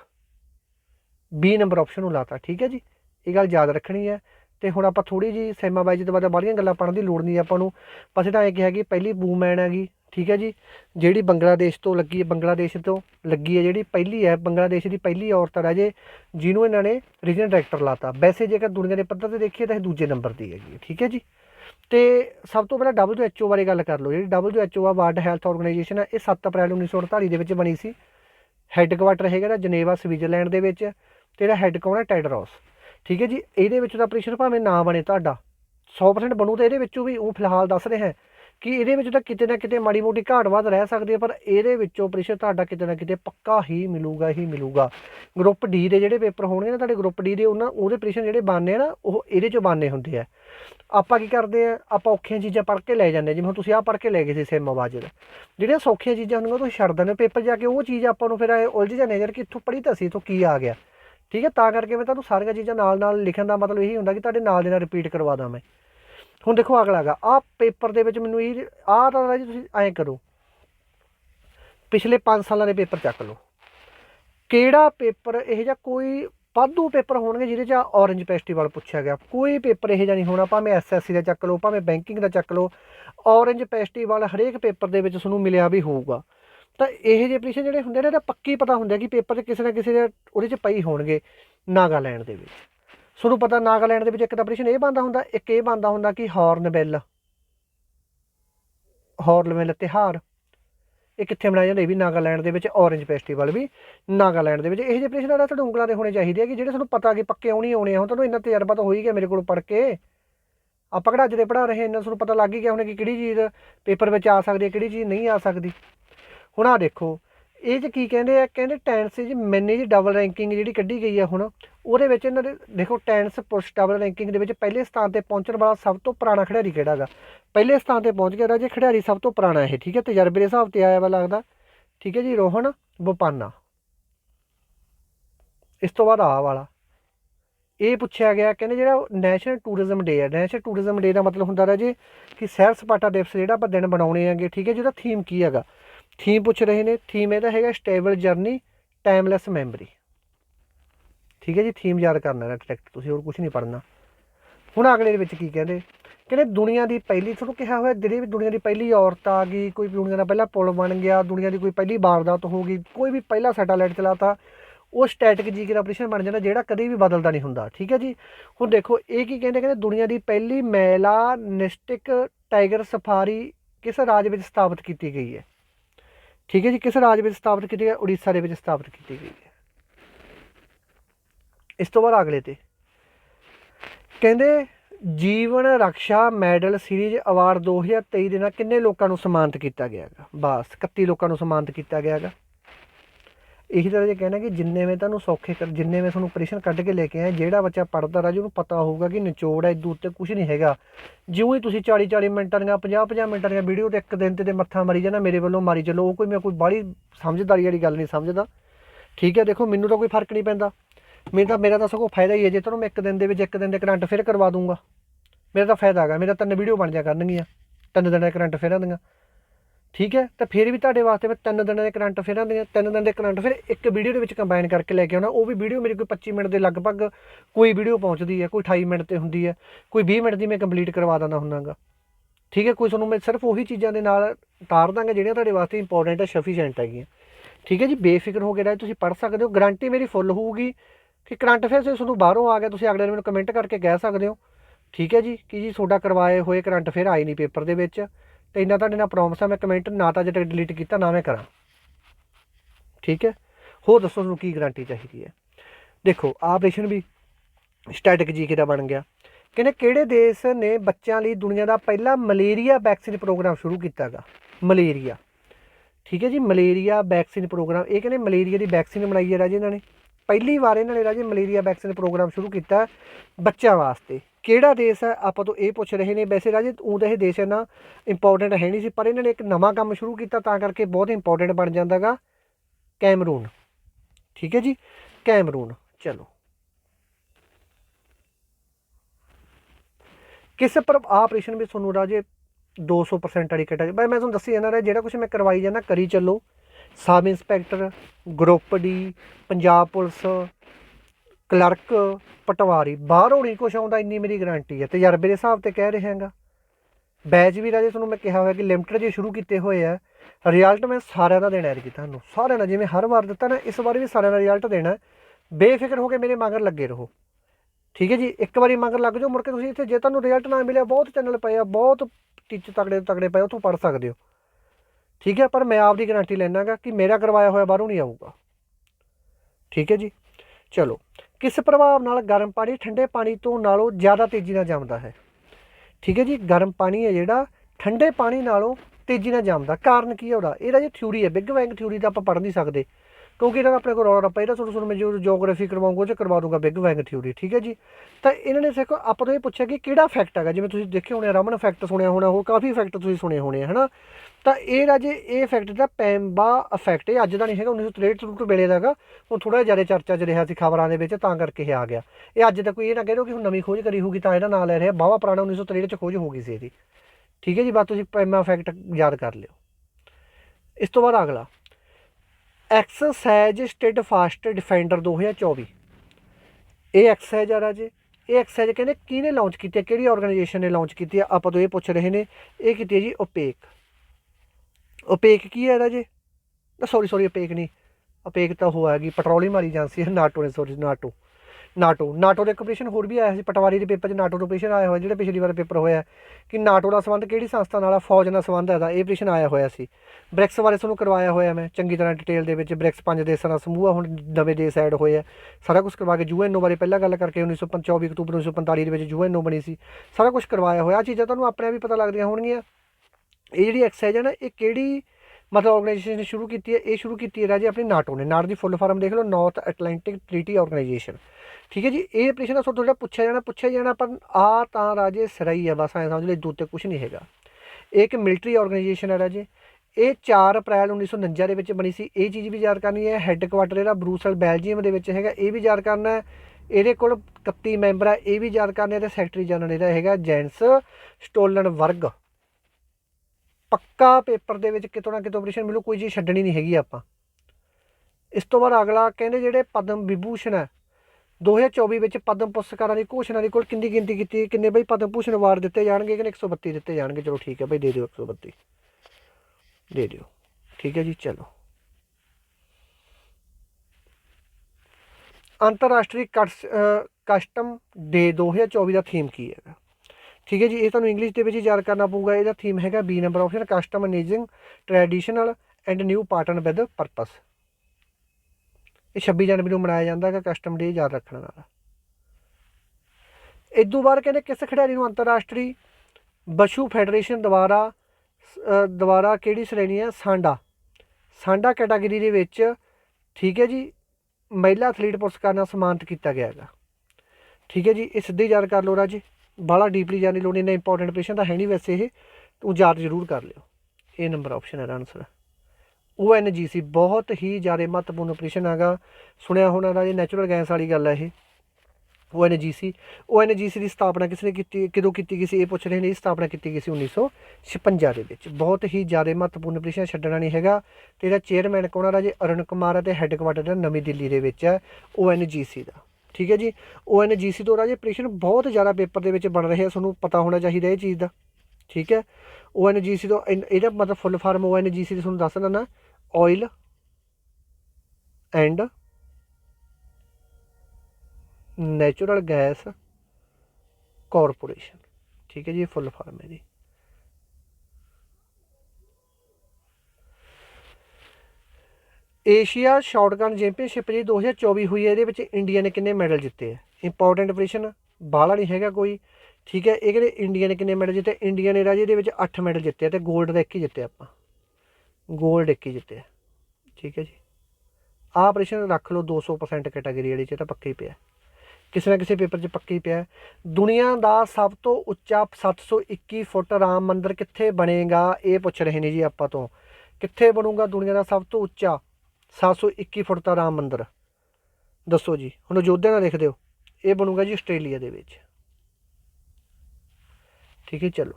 B number option ਨੂੰ ਲਾਤਾ, ਠੀਕ ਹੈ ਜੀ। ਇਹ ਗੱਲ ਯਾਦ ਰੱਖਣੀ ਹੈ ਤੇ ਹੁਣ ਆਪਾਂ ਥੋੜੀ ਜੀ ਸਾਈਮਾ ਤੋਂ ਬਾਅਦ ਬਾਹਲੀਆਂ ਗੱਲਾਂ ਪੜਨ ਦੀ ਲੋੜ ਨਹੀਂ ਆਪਾਂ ਨੂੰ। ਬਸ ਤਾਂ ਇਹ ਕਿਹਾ ਕਿ ਪਹਿਲੀ ਵੂਮੈਨ ਹੈਗੀ, ਠੀਕ ਹੈ ਜੀ? ਜਿਹੜੀ ਬੰਗਲਾਦੇਸ਼ ਤੋਂ ਲੱਗੀ ਹੈ, ਬੰਗਲਾਦੇਸ਼ ਤੋਂ ਲੱਗੀ ਹੈ ਜਿਹੜੀ ਪਹਿਲੀ ਹੈ, ਬੰਗਲਾਦੇਸ਼ ਦੀ ਪਹਿਲੀ ਔਰਤ ਹੈ ਜੇ ਜਿਹਨੂੰ ਇਹਨਾਂ ਨੇ ਰੀਜਨ ਡਾਇਰੈਕਟਰ ਲਾਤਾ। ਵੈਸੇ ਜੇਕਰ ਦੁਨੀਆ ਦੇ ਪੱਧਰ ਤੇ ਦੇਖੀਏ ਤਾਂ ਇਹ ਦੂਜੇ ਨੰਬਰ ਦੀ ਹੈਗੀ ਠੀਕ ਹੈ ਜੀ? ਤੇ ਸਭ ਤੋਂ ਪਹਿਲਾਂ WHO ਬਾਰੇ ਗੱਲ ਕਰ ਲਓ। ਜਿਹੜੀ WHO ਆ ਵਰਲਡ ਹੈਲਥ ਆਰਗੇਨਾਈਜੇਸ਼ਨ ਹੈ ਇਹ 7 ਅਪ੍ਰੈਲ 1948 ਦੇ ਵਿੱਚ ਬਣੀ ਸੀ। ਹੈੱਡਕੁਆਟਰ ਹੈਗਾ ਦਾ ਜਨੇਵਾ, ਸਵਿਟਜ਼ਰਲੈਂਡ ਦੇ ਵਿੱਚ। ਤੇ ਇਹਦਾ ਹੈੱਡ ਕੌਣ ਹੈ? ਟੈਡਰੋਸ ਠੀਕ ਹੈ ਜੀ ਇਹਦੇ ਵਿੱਚ ਤਾਂ ਆਪਰੇਸ਼ਨ ਭਾਵੇਂ ਨਾ ਬਣੇ ਤੁਹਾਡਾ 100% ਬਣੂ ਤਾਂ ਇਹਦੇ ਵਿੱਚੋਂ ਵੀ ਉਹ ਫਿਲਹਾਲ ਦੱਸ ਰਿਹਾ ਹੈ ਕਿ ਇਹਦੇ ਵਿੱਚ ਤਾਂ ਕਿਤੇ ਨਾ ਕਿਤੇ ਮਾੜੀ ਮੋਟੀ ਘਾਟ ਵੱਧ ਰਹਿ ਸਕਦੀ ਹੈ ਪਰ ਇਹਦੇ ਵਿੱਚੋਂ ਆਪਰੇਸ਼ਨ ਤੁਹਾਡਾ ਕਿਤੇ ਨਾ ਕਿਤੇ ਪੱਕਾ ਹੀ ਮਿਲੂਗਾ ਹੀ ਮਿਲੂਗਾ। ਗਰੁੱਪ ਡੀ ਦੇ ਜਿਹੜੇ ਪੇਪਰ ਹੋਣਗੇ ਨਾ ਤੁਹਾਡੇ ਗਰੁੱਪ ਡੀ ਦੇ ਉਹਨਾਂ ਉਹਦੇ ਆਪਰੇਸ਼ਨ ਜਿਹੜੇ ਬਣਨੇ ਆ ਨਾ ਉਹ ਇਹਦੇ ਚੋਂ ਬਣਨੇ ਹੁੰਦੇ ਆ। ਆਪਾਂ ਕੀ ਕਰਦੇ ਆ ਆਪਾਂ ਔਖੀਆਂ ਚੀਜ਼ਾਂ ਪੜ੍ਹ ਕੇ ਲੈ ਜਾਂਦੇ ਹਾਂ, ਜਿਵੇਂ ਤੁਸੀਂ ਆਹ ਪੜ੍ਹ ਕੇ ਲੈ ਗਏ ਸੀ ਸੇਮ ਆਵਾਜ਼ ਦਾ। ਜਿਹੜੀਆਂ ਸੌਖੀਆਂ ਚੀਜ਼ਾਂ ਹੁੰਦੀਆਂ ਉਹ ਤੁਸੀਂ ਛੱਡ ਦਿੰਦੇ ਹੋ ਪੇਪਰ ਜਾ ਕੇ ਉਹ ਚੀਜ਼ ਆਪਾਂ ਨੂੰ ਫਿਰ ਉਲਝ ਜਾਂਦੇ ਆ ਯਾਰ ਕਿ ਇੱਥੋਂ ਪੜ੍ਹੀ ਤਾਂ ਸੀ ਇੱਥੋਂ ਕੀ ਆ ਗਿਆ। ਠੀਕ ਹੈ, ਤਾਂ ਕਰਕੇ ਮੈਂ ਤੁਹਾਨੂੰ ਸਾਰੀਆਂ ਚੀਜ਼ਾਂ ਨਾਲ ਨਾਲ ਲਿਖਣ ਦਾ ਮਤਲਬ ਇਹੀ ਹੁੰਦਾ ਕਿ ਤੁਹਾਡੇ ਨਾਲ ਦੇ ਨਾਲ ਰਿਪੀਟ ਕਰਵਾ ਦਾਂ ਮੈਂ। ਹੁਣ ਦੇਖੋ ਅਗਲਾ ਹੈਗਾ, ਆਹ ਪੇਪਰ ਦੇ ਵਿੱਚ ਮੈਨੂੰ ਇਹ ਆਹ ਤਾਂ ਜੀ ਤੁਸੀਂ ਐਂ ਕਰੋ। ਪਿਛਲੇ 5 ਸਾਲਾਂ ਦੇ ਪੇਪਰ ਚੱਕ ਲਓ। ਕਿਹੜਾ ਪੇਪਰ ਇਹ ਜਿਹਾ ਕੋਈ ਵਾਧੂ ਪੇਪਰ ਹੋਣਗੇ ਜਿਹਦੇ 'ਚ ਔਰੰਜ ਫੈਸਟੀਵਲ ਪੁੱਛਿਆ ਗਿਆ। ਕੋਈ ਪੇਪਰ ਇਹ ਜਿਹਾ ਨਹੀਂ ਹੋਣਾ, ਭਾਵੇਂ ਐਸਐਸਸੀ ਦਾ ਚੱਕ ਲਓ, ਭਾਵੇਂ ਬੈਂਕਿੰਗ ਦਾ ਚੱਕ ਲਓ। ਔਰੰਜ ਫੈਸਟੀਵਲ ਹਰੇਕ ਪੇਪਰ ਦੇ ਵਿੱਚ ਤੁਹਾਨੂੰ ਮਿਲਿਆ ਵੀ ਹੋਊਗਾ। ਤਾਂ ਇਹ ਜਿਹੇ ਪਰੀਸ਼ਨ ਜਿਹੜੇ ਹੁੰਦੇ ਨੇ, ਇਹਦਾ ਪੱਕੀ ਪਤਾ ਹੁੰਦਾ ਕਿ ਪੇਪਰ 'ਚ ਕਿਸੇ ਨਾ ਕਿਸੇ ਦੇ ਉਹਦੇ 'ਚ ਪਈ ਹੋਣਗੇ ਨਾਗਾਲੈਂਡ ਦੇ ਵਿੱਚ। ਤੁਹਾਨੂੰ ਪਤਾ ਨਾਗਾਲੈਂਡ ਦੇ ਵਿੱਚ ਇੱਕ ਤਾਂ ਆਪਰੇਸ਼ਨ ਇਹ ਬੰਦਾ ਹੁੰਦਾ, ਇੱਕ ਇਹ ਬੰਦਾ ਹੁੰਦਾ ਕਿ ਹਾਰਨਬਿਲ ਹਾਰਨਬਿਲ ਤਿਉਹਾਰ ਇਹ ਕਿੱਥੇ ਮਨਾਇਆ ਜਾਂਦਾ? ਇਹ ਵੀ ਨਾਗਾਲੈਂਡ ਦੇ ਵਿੱਚ ਔਰੰਜ ਫੈਸਟੀਵਲ ਵੀ ਨਾਗਾਲੈਂਡ ਦੇ ਵਿੱਚ। ਇਹ ਜਿਹੇ ਪ੍ਰਸ਼ਨ ਦਾ ਤੁਹਾਡੇ ਉਂਗਲਾਂ ਦੇ ਹੋਣੇ ਚਾਹੀਦੇ ਆ ਕਿ ਜਿਹੜੇ ਤੁਹਾਨੂੰ ਪਤਾ ਕਿ ਪੱਕੇ ਆਉਣੀ ਆਉਣੇ ਆ। ਹੁਣ ਤੁਹਾਨੂੰ ਇੰਨਾ ਤਜਰਬਾ ਤਾਂ ਹੋ ਹੀ ਗਿਆ ਮੇਰੇ ਕੋਲ ਪੜ੍ਹ ਕੇ। ਆਪਾਂ ਕਿਹੜਾ ਅੱਜ ਦੇ ਪੜ੍ਹਾ ਰਹੇ ਇੰਨਾ ਤੁਹਾਨੂੰ ਪਤਾ ਲੱਗ ਹੀ ਗਿਆ ਹੁਣ ਕਿ ਕਿਹੜੀ ਚੀਜ਼ ਪੇਪਰ ਵਿੱਚ ਆ ਸਕਦੀ ਹੈ, ਕਿਹੜੀ ਚੀਜ਼ ਨਹੀਂ ਆ ਸਕਦੀ। ਹੁਣ ਆ ਦੇਖੋ, ਇਹ 'ਚ ਕੀ ਕਹਿੰਦੇ ਆ, ਕਹਿੰਦੇ ਟੈਂਸ ਜੀ ਮੈਨੇਜ ਡਬਲ ਰੈਂਕਿੰਗ ਜਿਹੜੀ ਕੱਢੀ ਗਈ ਆ ਹੁਣ, ਉਹਦੇ ਵਿੱਚ ਇਹਨਾਂ ਦੇ, ਦੇਖੋ ਟੈਂਸ ਪੁਰਸ਼ ਡਬਲ ਰੈਂਕਿੰਗ ਦੇ ਵਿੱਚ ਪਹਿਲੇ ਸਥਾਨ ਤੇ ਪਹੁੰਚਣ ਵਾਲਾ ਸਭ ਤੋਂ ਪੁਰਾਣਾ ਖਿਡਾਰੀ ਕਿਹੜਾ ਹੈਗਾ ਪਹਿਲੇ ਸਥਾਨ ਤੇ ਪਹੁੰਚ ਗਿਆ ਰਾਜੇ ਖਿਡਾਰੀ ਸਭ ਤੋਂ ਪੁਰਾਣਾ ਇਹ, ਠੀਕ ਹੈ, ਤਜਰਬੇ ਦੇ ਹਿਸਾਬ ਤੇ ਆਇਆ ਵਾ ਲੱਗਦਾ। ਠੀਕ ਹੈ ਜੀ, ਰੋਹਨ ਬੋਪਾਨਾ। ਇਸ ਤੋਂ ਬਾਅਦ ਆ ਵਾਲਾ। ਇਹ ਪੁੱਛਿਆ ਗਿਆ, ਕਹਿੰਦੇ ਜਿਹੜਾ ਨੈਸ਼ਨਲ ਟੂਰਿਜ਼ਮ ਡੇ ਹੈ ਨੈਸ਼ਨਲ ਟੂਰਿਜ਼ਮ ਡੇ ਦਾ ਮਤਲਬ ਹੁੰਦਾ ਰਾਜੇ ਕਿ ਸੈਰ ਸਪਾਟਾ ਦਿਵਸ ਜਿਹੜਾ ਆਪਾਂ ਦਿਨ ਬਣਾਉਣੇ ਆਗੇ ਠੀਕ ਹੈ, ਜਿਹਦਾ ਥੀਮ ਕੀ ਹੈਗਾ? ਥੀਮ ਪੁੱਛ ਰਹੇ ਨੇ, ਥੀਮ ਇਹਦਾ ਹੈਗਾ ਸਟੇਬਲ ਜਰਨੀ ਟਾਈਮਲੈਸ ਮੈਮਰੀ ਠੀਕ ਹੈ ਜੀ, ਥੀਮ ਯਾਦ ਕਰਨਾ ਹੈ ਡਾਇਰੈਕਟ ਤੁਸੀਂ ਹੋਰ ਕੁਝ ਨਹੀਂ ਪੜ੍ਹਨਾ। ਹੁਣ ਅਗਲੇ ਦੇ ਵਿੱਚ ਕੀ ਕਹਿੰਦੇ? ਕਹਿੰਦੇ ਦੁਨੀਆ ਦੀ ਪਹਿਲੀ, ਤੁਹਾਨੂੰ ਕਿਹਾ ਹੋਇਆ ਜਿਹੜੀ ਵੀ ਦੁਨੀਆ ਦੀ ਪਹਿਲੀ ਔਰਤ ਆ ਗਈ, ਕੋਈ ਦੁਨੀਆ ਦਾ ਪਹਿਲਾ ਪੁਲ ਬਣ ਗਿਆ, ਦੁਨੀਆ ਦੀ ਕੋਈ ਪਹਿਲੀ ਵਾਰਦਾਤ ਹੋ ਗਈ, ਕੋਈ ਵੀ ਪਹਿਲਾ ਸੈਟੇਲਾਈਟ ਚਲਾਤਾ, ਉਹ ਸਟੈਟਿਕ ਜੀਕੇ ਦਾ ਆਪਰੇਸ਼ਨ ਬਣ ਜਾਂਦਾ, ਜਿਹੜਾ ਕਦੇ ਵੀ ਬਦਲਦਾ ਨਹੀਂ ਹੁੰਦਾ। ਠੀਕ ਹੈ ਜੀ? ਹੁਣ ਦੇਖੋ, ਇਹ ਕੀ ਕਹਿੰਦੇ? ਕਹਿੰਦੇ ਦੁਨੀਆ ਦੀ ਪਹਿਲੀ ਮੈਲਾਨਿਸਟਿਕ ਟਾਈਗਰ ਸਫਾਰੀ ਕਿਸ ਰਾਜ ਵਿੱਚ ਸਥਾਪਿਤ ਕੀਤੀ ਗਈ ਹੈ? ਠੀਕ ਹੈ ਜੀ, ਕਿਸ ਰਾਜ ਵਿੱਚ ਸਥਾਪਿਤ ਕੀਤੀ ਗਈ ਹੈ ਉੜੀਸਾ ਦੇ ਵਿੱਚ ਸਥਾਪਿਤ ਕੀਤੀ ਗਈ ਹੈ। ਇਸ ਤੋਂ ਬਾਅਦ ਅਗਲੇ ਤੇ। ਕਹਿੰਦੇ, ਜੀਵਨ ਰੱਖਿਆ ਮੈਡਲ ਸੀਰੀਜ਼ ਅਵਾਰਡ 2023 ਦੇ ਨਾਲ ਕਿੰਨੇ ਲੋਕਾਂ ਨੂੰ ਸਨਮਾਨਿਤ ਕੀਤਾ ਗਿਆ ਹੈਗਾ ਬਸ 31 ਲੋਕਾਂ ਨੂੰ ਸਨਮਾਨਿਤ ਕੀਤਾ ਗਿਆ ਹੈਗਾ ਇਹੀ ਤਰ੍ਹਾਂ ਜੇ ਕਹਿਣਾ ਕਿ ਜਿੰਨੇ ਮੈਂ ਤੁਹਾਨੂੰ ਸੌਖੇ ਕਰ ਜਿੰਨੇ ਮੈਂ ਤੁਹਾਨੂੰ ਆਪਰੇਸ਼ਨ ਕੱਢ ਕੇ ਲੈ ਕੇ ਆਇਆ, ਜਿਹੜਾ ਬੱਚਾ ਪੜਦਾ ਰਾਜ ਉਹਨੂੰ ਪਤਾ ਹੋਊਗਾ ਕਿ ਨਿਚੋੜ ਹੈ ਇਦੋਂ ਉੱਤੇ ਕੁਝ ਨਹੀਂ ਹੈਗਾ। ਜਿਉਂ ਹੀ ਤੁਸੀਂ 40 40 ਮਿੰਟਾਂ ਦੀਆਂ 50 50 ਮਿੰਟਾਂ ਦੀਆਂ ਵੀਡੀਓ ਤੇ ਇੱਕ ਦਿਨ ਤੇ ਤੇ ਮੱਥਾ ਮਾਰੀ ਜਾਣਾ, ਮੇਰੇ ਵੱਲੋਂ ਮਾਰੀ ਚੱਲੋ, ਉਹ ਕੋਈ ਮੈਂ ਕੋਈ ਬਾਹਲੀ ਸਮਝਦਾਰੀ ਵਾਲੀ ਗੱਲ ਨਹੀਂ ਸਮਝਦਾ। ਠੀਕ ਹੈ, ਦੇਖੋ ਮੈਨੂੰ ਤਾਂ ਕੋਈ ਫ਼ਰਕ ਨਹੀਂ ਪੈਂਦਾ। ਮੈਨੂੰ ਤਾਂ ਮੇਰਾ ਤਾਂ ਸਗੋਂ ਫਾਇਦਾ ਹੀ ਹੈ, ਜੇ ਤੁਹਾਨੂੰ ਮੈਂ ਇੱਕ ਦਿਨ ਦੇ ਵਿੱਚ ਇੱਕ ਦਿਨ ਦੇ ਕਰੰਟ ਫਿਰ ਕਰਵਾ ਦੂੰਗਾ। ਮੇਰਾ ਤਾਂ ਫਾਇਦਾ ਹੈਗਾ, ਮੇਰਾ ਤਿੰਨ ਵੀਡੀਓ ਬਣ ਜਾ ਕਰਨਗੀਆਂ। ਤਿੰਨ ਦਿਨਾਂ ਦੇ ਕਰੰਟ ਫੇਰਾਂ ਦੀਆਂ ਠੀਕ ਹੈ? ਤਾਂ ਫਿਰ ਵੀ ਤੁਹਾਡੇ ਵਾਸਤੇ ਮੈਂ ਤਿੰਨ ਦਿਨਾਂ ਦੇ ਕਰੰਟ ਫੇਰਾਂ ਦੀਆਂ ਤਿੰਨ ਦਿਨ ਦੇ ਕਰੰਟ ਫਿਰ ਇੱਕ ਵੀਡੀਓ ਦੇ ਵਿੱਚ ਕੰਬਾਈਨ ਕਰਕੇ ਲੈ ਕੇ ਆਉਣਾ। ਉਹ ਵੀ ਵੀਡੀਓ ਮੇਰੀ ਕੋਈ 25 ਮਿੰਟ ਦੇ ਲਗਭਗ ਕੋਈ ਵੀਡੀਓ ਪਹੁੰਚਦੀ ਹੈ, ਕੋਈ 28 ਮਿੰਟ ਤੇ ਹੁੰਦੀ ਹੈ, ਕੋਈ 20 ਮਿੰਟ ਦੀ ਮੈਂ ਕੰਪਲੀਟ ਕਰਵਾ ਦਿੰਦਾ ਹੁੰਦਾਗਾ। ਠੀਕ ਹੈ? ਕੋਈ ਤੁਹਾਨੂੰ ਮੈਂ ਸਿਰਫ ਉਹੀ ਚੀਜ਼ਾਂ ਦੇ ਨਾਲ ਤਾਰ ਦਾਂਗਾ ਜਿਹੜੀਆਂ ਤੁਹਾਡੇ ਵਾਸਤੇ ਇੰਪੋਰਟੈਂਟ ਹੈ ਸਫੀਸ਼ੀਐਂਟ ਹੈਗੀਆਂ। ਠੀਕ ਹੈ ਜੀ? ਬੇਫਿਕਰ ਹੋ ਕੇ ਰਹਿ, ਤੁਸੀਂ ਪੜ੍ਹ ਸਕਦੇ ਹੋ। ਗਾਰੰਟੀ ਮੇਰੀ ਫੁੱਲ ਹੋਊਗੀ ਕਿ ਕਰੰਟ ਅਫੇਅਰ ਜੇ ਤੁਹਾਨੂੰ ਬਾਹਰੋਂ ਆ ਗਿਆ, ਤੁਸੀਂ ਅਗਲੇ ਦਿਨ ਮੈਨੂੰ ਕਮੈਂਟ ਕਰਕੇ ਕਹਿ ਸਕਦੇ ਹੋ। ਠੀਕ ਹੈ ਜੀ? ਕਿ ਜੀ? ਤੁਹਾਡਾ ਕਰਵਾਏ ਹੋਏ ਕਰੰਟ ਅਫੇਅਰ ਆਏ ਨਹੀਂ ਪੇਪਰ ਦੇ ਵਿੱਚ। ਤੇ ਇੰਨਾ ਤੁਹਾਡੇ ਨਾਲ ਪ੍ਰੋਮਿਸ ਆ, ਮੈਂ ਕਮੈਂਟ ਨਾ ਤਾਂ ਅਜੇ ਤੱਕ ਡਿਲੀਟ ਕੀਤਾ, ਨਾ ਮੈਂ ਕਰਾਂ। ਠੀਕ ਹੈ? ਹੋਰ ਦੱਸੋ ਤੁਹਾਨੂੰ ਕੀ ਗਾਰੰਟੀ ਚਾਹੀਦੀ ਹੈ? ਦੇਖੋ ਆਹ ਆਪਰੇਸ਼ਨ ਵੀ ਸਟੈਟਿਕ ਜੀਕੇ ਦਾ ਬਣ ਗਿਆ। ਕਹਿੰਦੇ ਕਿਹੜੇ ਦੇਸ਼ ਨੇ ਬੱਚਿਆਂ ਲਈ ਦੁਨੀਆ ਦਾ ਪਹਿਲਾ ਮਲੇਰੀਆ ਵੈਕਸੀਨ ਪ੍ਰੋਗਰਾਮ ਸ਼ੁਰੂ ਕੀਤਾਗਾ? ਮਲੇਰੀਆ। ਠੀਕ ਹੈ ਜੀ, ਮਲੇਰੀਆ ਵੈਕਸੀਨ ਪ੍ਰੋਗਰਾਮ ਇਹ ਕਹਿੰਦੇ ਮਲੇਰੀਆ ਦੀ ਵੈਕਸੀਨ ਬਣਾਈ ਹੈ ਰਾਜੇ ਇਹਨਾਂ ਨੇ। ਪਹਿਲੀ ਵਾਰ ਇਹਨਾਂ ਨੇ ਰਾਜੇ ਮਲੇਰੀਆ ਵੈਕਸੀਨ ਪ੍ਰੋਗਰਾਮ ਸ਼ੁਰੂ ਕੀਤਾ ਬੱਚਿਆਂ ਵਾਸਤੇ। ਕਿਹੜਾ ਦੇਸ਼ ਹੈ? ਆਪਾਂ ਤੋਂ ਇਹ ਪੁੱਛ ਰਹੇ ਨੇ। ਵੈਸੇ ਰਾਜੇ ਉਹ ਤਾਂ ਇਹ ਦੇਸ਼ ਹੈ ਨਾ ਇੰਪੋਰਟੈਂਟ ਹੈ ਨਹੀਂ ਸੀ, ਪਰ ਇਹਨਾਂ ਨੇ ਇੱਕ ਨਵਾਂ ਕੰਮ ਸ਼ੁਰੂ ਕੀਤਾ, ਤਾਂ ਕਰਕੇ ਬਹੁਤ ਇੰਪੋਰਟੈਂਟ ਬਣ ਜਾਂਦਾਗਾ ਕੈਮਰੂਨ। ਠੀਕ ਹੈ ਜੀ? ਕੈਮਰੂਨ। ਚਲੋ। ਕਿਸ ਪਰ ਆਪਰੇਸ਼ਨ ਵਿੱਚ ਤੁਹਾਨੂੰ ਰਾਜੇ 200% ਵਾਲੀ ਕੈਟਾਗਰੀ ਬਈ ਮੈਂ ਤੁਹਾਨੂੰ ਦੱਸੀ ਜਾਂਦਾ ਰਿਹਾ, ਜਿਹੜਾ ਕੁਝ ਮੈਂ ਕਰਵਾਈ ਜਾਂਦਾ, ਕਰੀ ਚੱਲੋ। Sub inspector group D Punjab police clerk patwari, ਬਾਹਰੋਂ ਨਹੀਂ ਕੁਛ ਆਉਂਦਾ, ਇੰਨੀ ਮੇਰੀ ਗਾਰੰਟੀ ਹੈ। ਤਜਰਬੇ ਦੇ ਹਿਸਾਬ ਤੇ ਕਹਿ ਰਿਹਾ ਹਾਂਗਾ। ਬੈਚ ਵੀ ਰਾਜੇ ਤੁਹਾਨੂੰ ਮੈਂ ਕਿਹਾ ਹੋਇਆ ਕਿ ਲਿਮਟਡ ਜੇ ਸ਼ੁਰੂ ਕੀਤੇ ਹੋਏ ਆ ਰਿਜ਼ਲਟ ਮੈਂ ਸਾਰਿਆਂ ਦਾ ਦੇਣਾ ਹੈ ਕਿ ਤੁਹਾਨੂੰ। ਸਾਰਿਆਂ ਦਾ, ਜਿਵੇਂ ਹਰ ਵਾਰ ਦਿੱਤਾ ਨਾ, ਇਸ ਵਾਰ ਵੀ ਸਾਰਿਆਂ ਦਾ ਰਿਜ਼ਲਟ ਦੇਣਾ ਬੇਫਿਕਰ ਹੋ ਕੇ ਮੇਰੇ ਮਗਰ ਲੱਗੇ ਰਹੋ। ਠੀਕ ਹੈ ਜੀ, ਇੱਕ ਵਾਰੀ ਮਗਰ ਲੱਗ ਜਾਓ, ਮੁੜ ਕੇ ਤੁਸੀਂ ਇੱਥੇ ਜੇ ਤੁਹਾਨੂੰ ਰਿਜ਼ਲਟ ਨਾ ਮਿਲਿਆ, ਬਹੁਤ ਚੈਨਲ ਪਏ ਆ, ਬਹੁਤ ਟੀਚਰ ਤਗੜੇ ਤਗੜੇ ਪਏ ਉੱਥੋਂ ਪੜ੍ਹ ਸਕਦੇ ਹੋ। ਠੀਕ ਹੈ, ਪਰ ਮੈਂ ਆਪ ਆਪਦੀ ਗਾਰੰਟੀ ਲੈਣਾਗਾ ਕਿ ਮੇਰਾ ਕਰਵਾਇਆ ਹੋਇਆ ਬਾਹਰੋਂ ਨਹੀਂ ਆਊਗਾ। ਠੀਕ ਹੈ ਜੀ, ਚਲੋ। ਕਿਸ ਪ੍ਰਭਾਵ ਨਾਲ ਗਰਮ ਪਾਣੀ ਠੰਡੇ ਪਾਣੀ ਤੋਂ ਨਾਲੋਂ ਜ਼ਿਆਦਾ ਤੇਜ਼ੀ ਨਾਲ ਜੰਮਦਾ ਹੈ? ਠੀਕ ਹੈ ਜੀ, ਗਰਮ ਪਾਣੀ ਹੈ ਜਿਹੜਾ, ਠੰਡੇ ਪਾਣੀ ਨਾਲੋਂ ਤੇਜ਼ੀ ਨਾਲ ਜੰਮਦਾ। ਕਾਰਨ ਕੀ ਹੈ ਉਹਦਾ? ਇਹਦਾ ਜੇ ਥਿਊਰੀ ਹੈ ਬਿਗ ਬੈਂਗ ਥਿਊਰੀ ਤਾਂ ਆਪਾਂ ਪੜ੍ਹ ਨਹੀਂ ਸਕਦੇ। ਕਿਉਂਕਿ ਇਹਨਾਂ ਦਾ ਆਪਣੇ ਕੋਲ ਰੌਲਾ ਰੱਪਾ ਇਹਦਾ ਤੁਹਾਨੂੰ ਤੁਹਾਨੂੰ ਮੈਂ ਜੋ ਜੀਓਗ੍ਰਾਫੀ ਕਰਵਾਉਂਗਾ, ਉਹ ਚ ਕਰਵਾ ਦੂੰਗਾ ਬਿਗ ਬੈਂਗ ਥਿਊਰੀ ਠੀਕ ਹੈ ਜੀ? ਤਾਂ ਇਹਨਾਂ ਨੇ ਦੇਖੋ ਆਪਾਂ ਤੋਂ ਇਹ ਪੁੱਛਿਆ ਕਿ ਕਿਹੜਾ ਫੈਕਟ ਹੈਗਾ? ਜਿਵੇਂ ਤੁਸੀਂ ਦੇਖੇ ਹੋਣੇ ਰਮਨ ਫੈਕਟ ਸੁਣਿਆ ਹੋਣਾ, ਹੋਰ ਕਾਫੀ ਫੈਕਟ ਤੁਸੀਂ ਸੁਣੇ ਹੋਣੇ ਆ, ਹਨਾ? ਤਾਂ ਇਹ ਰਾਜੇ ਇਹ ਇਫੈਕਟ ਦਾ ਪੈਂਬਾ ਇਫੈਕਟ ਇਹ ਅੱਜ ਦਾ ਨਹੀਂ ਹੈਗਾ 1963 ਤੋਂ ਵੇਲੇ ਦਾ ਹੈਗਾ। ਹੁਣ ਥੋੜਾ ਜ਼ਿਆਦਾ ਚਰਚਾ 'ਚ ਰਿਹਾ ਸੀ ਖਬਰਾਂ ਦੇ ਵਿੱਚ, ਤਾਂ ਕਰਕੇ ਇਹ ਆ ਗਿਆ। ਇਹ ਅੱਜ ਤੱਕ ਇਹ ਨਾ ਕਹਿ ਦਿਓ ਕਿ ਹੁਣ ਨਵੀਂ ਖੋਜ ਕਰੀ ਹੋਊਗੀ ਤਾਂ ਇਹਦਾ ਨਾਂ ਲੈ ਰਿਹਾ। ਬਾਵਾ ਪੁਰਾਣਾ 1963 'ਚ ਖੋਜ ਹੋ ਗਈ ਸੀ ਇਹਦੀ। ਠੀਕ ਹੈ ਜੀ ਬਾਤ ਤੁਸੀਂ ਪੈਂਬਾ ਇਫੈਕਟ ਯਾਦ ਕਰ ਲਿਓ। ਇਸ ਤੋਂ ਬਾਅਦ ਅਗਲਾ। ਐਕਸਰਸਾਈਜ਼ ਸਟੇਡ ਫਾਸਟ ਡਿਫੈਂਡਰ 2024 ਇਹ ਐਕਸਰਸਾਈਜ਼ ਆ ਰਾਜੇ। ਇਹ ਐਕਸਰਸਾਈਜ਼ ਕਹਿੰਦੇ ਕਿਹਨੇ ਲਾਂਚ ਕੀਤੀ ਹੈ, ਕਿਹੜੀ ਆਰਗੇਨਾਈਜੇਸ਼ਨ ਨੇ ਲਾਂਚ ਕੀਤੀ ਹੈ? ਆਪਾਂ ਤੋਂ ਇਹ ਪੁੱਛ ਰਹੇ ਨੇ। ਇਹ ਕੀਤੀ ਹੈ ਜੀ ਓਪੇਕ। ਓਪੇਕ ਕੀ ਹੈ ਇਹਦਾ ਰਾਜੇ ਸੌਰੀ ਸੌਰੀ ਓਪੇਕ ਨਹੀਂ। ਓਪੇਕ ਤਾਂ ਉਹ ਹੈਗੀ ਪੈਟਰੋਲੀਅਮ ਵਾਲੀ ਏਜੰਸੀ ਹੈ, ਨਾਟੋ ਨੇ ਸੌਰੀ ਨਾਟੋ। ਨਾਟੋ ਨਾਟੋ ਦੇ ਕੰਪੀਟੀਸ਼ਨ ਹੋਰ ਵੀ ਆਇਆ ਸੀ, ਪਟਵਾਰੀ ਦੇ ਪੇਪਰ 'ਚ ਨਾਟੋ ਦਾ ਆਪਰੇਸ਼ਨ ਆਇਆ ਹੋਇਆ, ਜਿਹੜਾ ਪਿਛਲੀ ਵਾਰ ਪੇਪਰ ਹੋਇਆ ਕਿ ਨਾਟੋ ਦਾ ਸੰਬੰਧ ਕਿਹੜੀ ਸੰਸਥਾ ਨਾਲ ਆ? ਫੌਜ ਨਾਲ ਸੰਬੰਧ ਹੈ ਦਾ ਇਹ ਆਪਰੇਸ਼ਨ ਆਇਆ ਹੋਇਆ ਸੀ। ਬ੍ਰਿਕਸ ਬਾਰੇ ਤੁਹਾਨੂੰ ਕਰਵਾਇਆ ਹੋਇਆ ਮੈਂ, ਚੰਗੀ ਤਰ੍ਹਾਂ ਡਿਟੇਲ ਦੇ ਵਿੱਚ, ਬ੍ਰਿਕਸ ਪੰਜ ਦੇਸ਼ਾਂ ਦਾ ਸਮੂਹ ਆ, ਹੁਣ ਨਵੇਂ ਦੇਸ਼ ਐਡ ਹੋਏ ਆ। ਸਾਰਾ ਕੁਝ ਕਰਵਾ ਕੇ ਯੂਐਨਓ ਬਾਰੇ ਪਹਿਲਾਂ ਗੱਲ ਕਰਕੇ 1924 ਅਕਤੂਬਰ 1945 ਦੇ ਵਿੱਚ ਯੂਐਨਓ ਬਣੀ ਸੀ। ਸਾਰਾ ਕੁਝ ਕਰਵਾਇਆ ਹੋਇਆ ਆ ਚੀਜ਼ਾਂ ਤੁਹਾਨੂੰ ਆਪਣੇ ਆਪ ਹੀ ਪਤਾ ਲੱਗਦੀਆਂ ਹੋਣਗੀਆਂ। ਇਹ ਜਿਹੜੀ ਐਕਸਰਸਾਈਜ਼ ਹੈ ਨਾ, ਇਹ ਕਿਹੜੀ ਮਤਲਬ ਆਰਗੇਨਾਈਜੇਸ਼ਨ ਨੇ ਸ਼ੁਰੂ ਕੀਤੀ ਹੈ? ਇਹ ਸ਼ੁਰੂ ਕੀਤੀ ਹੈ ਰਾਜੇ ਆਪਣੀ ਨਾਟੋ ਨੇ। ਨਾਟ ਦੀ ਫੁੱਲ ਫਾਰਮ ਦੇਖ ਲਓ ਨਾਰਥ ਐਟਲਾਂਟਿਕ ਟ੍ਰੀਟੀ ਆਰਗੇਨਾਈਜੇਸ਼ਨ ਠੀਕ ਹੈ ਜੀ? ਇਹ ਆਪਰੇਸ਼ਨ ਦਾ ਤੁਹਾਨੂੰ ਥੋੜਾ ਪੁੱਛਿਆ ਜਾਣਾ ਪੁੱਛਿਆ ਜਾਣਾ ਪਰ ਆ ਤਾਂ ਰਾਜੇ ਸਰਾਈ ਹੈ, ਬਸ ਐਂ ਸਮਝ ਲਈ ਦੂਤੇ ਕੁਝ ਨਹੀਂ ਹੈਗਾ। ਇਹ ਇੱਕ ਮਿਲਟਰੀ ਆਰਗੇਨਾਈਜੇਸ਼ਨ ਹੈ ਰਾਜੇ। ਇਹ 4 ਅਪ੍ਰੈਲ 1949 ਦੇ ਵਿੱਚ ਬਣੀ ਸੀ। ਇਹ ਚੀਜ਼ ਵੀ ਯਾਦ ਕਰਨੀ ਹੈ ਹੈੱਡ ਕੁਆਟਰ ਇਹਦਾ ਬਰੂਸਲ ਬੈਲਜੀਅਮ ਦੇ ਵਿੱਚ ਹੈਗਾ, ਇਹ ਵੀ ਯਾਦ ਕਰਨਾ ਹੈ। ਇਹਦੇ ਕੋਲ 31 ਮੈਂਬਰ ਹੈ, ਇਹ ਵੀ ਯਾਦ ਕਰਨੇ ਤੇ ਸੈਕਟਰੀ ਜਨਰਲ ਇਹਦਾ ਹੈਗਾ ਜੈਂਸ ਸਟੋਲਨ ਵਰਗ ਪੱਕਾ ਪੇਪਰ ਦੇ ਵਿੱਚ ਕਿਤੋਂ ਨਾ ਕਿਤੋਂ ਆਪਰੇਸ਼ਨ ਮਿਲੂ, ਕੋਈ ਚੀਜ਼ ਛੱਡਣੀ ਨਹੀਂ ਹੈਗੀ ਆਪਾਂ। ਇਸ ਤੋਂ ਬਾਅਦ ਅਗਲਾ ਕਹਿੰਦੇ ਜਿਹੜੇ ਪਦਮ ਵਿਭੂਸ਼ਣ ਹੈ 2024 ਵਿੱਚ ਪਦਮ ਪੁਰਸਕਾਰਾਂ ਦੀ ਘੋਸ਼ਣਾ ਦੀ ਕੋਲ ਕਿੰਨੀ ਗਿਣਤੀ ਕੀਤੀ, ਕਿੰਨੇ ਬਈ ਪਦਮ ਭੂਸ਼ਣ ਅਵਾਰਡ ਦਿੱਤੇ ਜਾਣਗੇ ਕਿ 132 ਦਿੱਤੇ ਜਾਣਗੇ। ਚਲੋ ਠੀਕ ਹੈ ਬਈ, ਦੇ ਦਿਓ 132 ਦੇ ਦਿਓ। ਠੀਕ ਹੈ ਜੀ, ਚਲੋ। ਅੰਤਰਰਾਸ਼ਟਰੀ ਕਟਸ- ਕਸਟਮ ਡੇ 2024 ਦਾ ਥੀਮ ਕੀ ਹੈਗਾ? ਠੀਕ ਹੈ ਜੀ, ਇਹ ਤੁਹਾਨੂੰ ਇੰਗਲਿਸ਼ ਦੇ ਵਿੱਚ ਹੀ ਯਾਦ ਕਰਨਾ ਪਊਗਾ। ਇਹਦਾ ਥੀਮ ਹੈਗਾ B number option customising traditional and new pattern with purpose ਇਹ 26 ਜਨਵਰੀ ਨੂੰ ਮਨਾਇਆ ਜਾਂਦਾ ਹੈਗਾ ਕਸਟਮ ਡੇ ਯਾਦ ਰੱਖਣ ਵਾਲਾ ਤੋਂ ਬਾਅਦ ਕਹਿੰਦੇ ਕਿਸ ਖਿਡਾਰੀ ਨੂੰ ਅੰਤਰਰਾਸ਼ਟਰੀ ਬਸ਼ੂ ਫੈਡਰੇਸ਼ਨ ਦੁਆਰਾ, ਅਹ, ਦੁਆਰਾ ਕਿਹੜੀ ਸ਼੍ਰੇਣੀ ਹੈ? ਸਾਂਡਾ। ਸਾਂਡਾ ਕੈਟਾਗਰੀ ਦੇ ਵਿੱਚ ਠੀਕ ਹੈ ਜੀ, ਮਹਿਲਾ ਐਥਲੀਟ ਪੁਰਸਕਾਰ ਨਾਲ ਸਨਮਾਨਿਤ ਕੀਤਾ ਗਿਆ ਹੈਗਾ। ਠੀਕ ਹੈ ਜੀ, ਇਹ ਸਿੱਧੇ ਯਾਦ ਕਰ ਲਓ ਰਾਜੇ। ਬਾਲਾ ਡੀਪਲੀ ਜਾਣ ਦੀ ਲੋੜ ਨਹੀਂ ਇੰਪੋਰਟੈਂਟ ਆਪਰੇਸ਼ਨ ਤਾਂ ਹੈ ਨਹੀਂ ਵੈਸੇ ਇਹ, ਤੂੰ ਯਾਦ ਜ਼ਰੂਰ ਕਰ ਲਿਓ। ਇਹ ਨੰਬਰ ਆਪਸ਼ਨ ਹੈ ਆਨਸਰ ONGC ਬਹੁਤ ਹੀ ਜ਼ਿਆਦਾ ਮਹੱਤਵਪੂਰਨ ਆਪਰੇਸ਼ਨ ਹੈਗਾ। ਸੁਣਿਆ ਹੋਣਾ ਰਾਜੇ ਨੈਚੁਰਲ ਗੈਸ ਵਾਲੀ ਗੱਲ ਹੈ ਇਹ। ONGC ONGC ਦੀ ਸਥਾਪਨਾ ਕਿਸ ਨੇ ਕੀਤੀ, ਕਿਦੋਂ ਕੀਤੀ ਗਈ ਸੀ, ਇਹ ਪੁੱਛ ਰਹੇ ਨੇ, ਇਹ ਸਥਾਪਨਾ ਕੀਤੀ ਗਈ ਸੀ 1956 ਦੇ ਵਿੱਚ। ਬਹੁਤ ਹੀ ਜ਼ਿਆਦਾ ਮਹੱਤਵਪੂਰਨ ਪ੍ਰਸ਼ਨ ਛੱਡਣਾ ਨਹੀਂ ਹੈਗਾ। ਤੇ ਇਹਦਾ ਚੇਅਰਮੈਨ ਕੌਣ ਆ ਰਾਜੇ? ਅਰੁਣ ਕੁਮਾਰ ਅਤੇ ਹੈੱਡਕੁਆਟਰ ਨਵੀਂ ਦਿੱਲੀ ਦੇ ਵਿੱਚ ਹੈ ONGC ਦਾ। ਠੀਕ ਹੈ ਜੀ? ONGC ਤੋਂ ਰਾਜੇ ਆਪਰੇਸ਼ਨ ਬਹੁਤ ਜ਼ਿਆਦਾ ਪੇਪਰ ਦੇ ਵਿੱਚ ਬਣ ਰਹੇ ਆ, ਤੁਹਾਨੂੰ ਪਤਾ ਹੋਣਾ ਚਾਹੀਦਾ ਇਹ ਚੀਜ਼ ਦਾ। ਠੀਕ ਹੈ? ONGC ਤੋਂ ਇਹਦਾ ਮਤਲਬ ਫੁੱਲ ਫਾਰਮ ONGC ਦੀ ਤੁਹਾਨੂੰ ਦੱਸ ਦਿੰਦਾ oil and natural gas corporation ਠੀਕ ਹੈ ਜੀ ਫੁੱਲ ਫਾਰਮ ਹੈ ਜੀ। ਏਸ਼ੀਆ ਸ਼ਾਟਗਨ ਚੈਂਪੀਅਨਸ਼ਿਪ ਜੀ 2024 ਹੋਈ ਹੈ, ਇਹਦੇ ਵਿੱਚ ਇੰਡੀਆ ਨੇ ਕਿੰਨੇ ਮੈਡਲ ਜਿੱਤੇ ਆ? ਇੰਪੋਰਟੈਂਟ ਆਪਰੇਸ਼ਨ ਬਾਹਲਾ ਨਹੀਂ ਹੈਗਾ ਕੋਈ। ਠੀਕ ਹੈ, ਇਹ ਕਿਹੜੇ ਇੰਡੀਆ ਨੇ ਕਿੰਨੇ ਮੈਡਲ ਜਿੱਤੇ? ਇੰਡੀਆ ਨੇ ਰਾਜੇ ਇਹਦੇ ਵਿੱਚ 8 ਮੈਡਲ ਜਿੱਤੇ ਆ ਤੇ 골ਡ ਦਾ ਇੱਕ ਹੀ ਜਿੱਤਿਆ ਆਪਾਂ। 골ਡ ਇੱਕ ਹੀ ਜਿੱਤਿਆ ਠੀਕ ਹੈ ਜੀ। ਆਹ ਆਪਰੇਸ਼ਨ ਰੱਖ ਲਓ 200% ਕੈਟਾਗਰੀ ਵਾਲੀ ਚ ਤਾਂ ਪੱਕਾ ਹੀ ਪਿਆ। ਕਿਸੇ ਨਾ ਕਿਸੇ ਪੇਪਰ 'ਚ ਪੱਕੀ ਪਿਆ। ਦੁਨੀਆ ਦਾ ਸਭ ਤੋਂ ਉੱਚਾ 721 ਫੁੱਟ ਰਾਮ ਮੰਦਿਰ ਕਿੱਥੇ ਬਣੇਗਾ? ਇਹ ਪੁੱਛ ਰਹੇ ਨੇ ਜੀ ਆਪਾਂ ਤੋਂ। ਕਿੱਥੇ ਬਣੂਗਾ ਦੁਨੀਆ ਦਾ ਸਭ ਤੋਂ ਉੱਚਾ? 721 ਫੁੱਟ ਦਾ ਰਾਮ ਮੰਦਿਰ। ਦੱਸੋ ਜੀ, ਹੁਣ ਅਯੋਧਿਆ ਨਾਲ ਲਿਖ ਦਿਓ ਇਹ ਬਣੂਗਾ ਜੀ ਆਸਟ੍ਰੇਲੀਆ ਦੇ ਵਿੱਚ। ਠੀਕ ਹੈ, ਚਲੋ।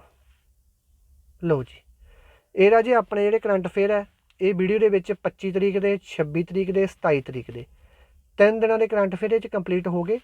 ਲਓ ਜੀ। ਇਹ ਰਾਜੇ ਆਪਣੇ ਜਿਹੜੇ ਕਰੰਟ ਅਫੇਅਰ ਹੈ, ਇਹ ਵੀਡੀਓ ਦੇ ਵਿੱਚ 25 ਤਰੀਕ ਦੇ 26 ਤਰੀਕ ਦੇ 27 ਤਰੀਕ ਦੇ। ਤਿੰਨ ਦਿਨਾਂ ਦੇ ਕਰੰਟ ਅਫੇਅਰ ਇਹ ਚ ਕੰਪਲੀਟ ਹੋ ਗਏ।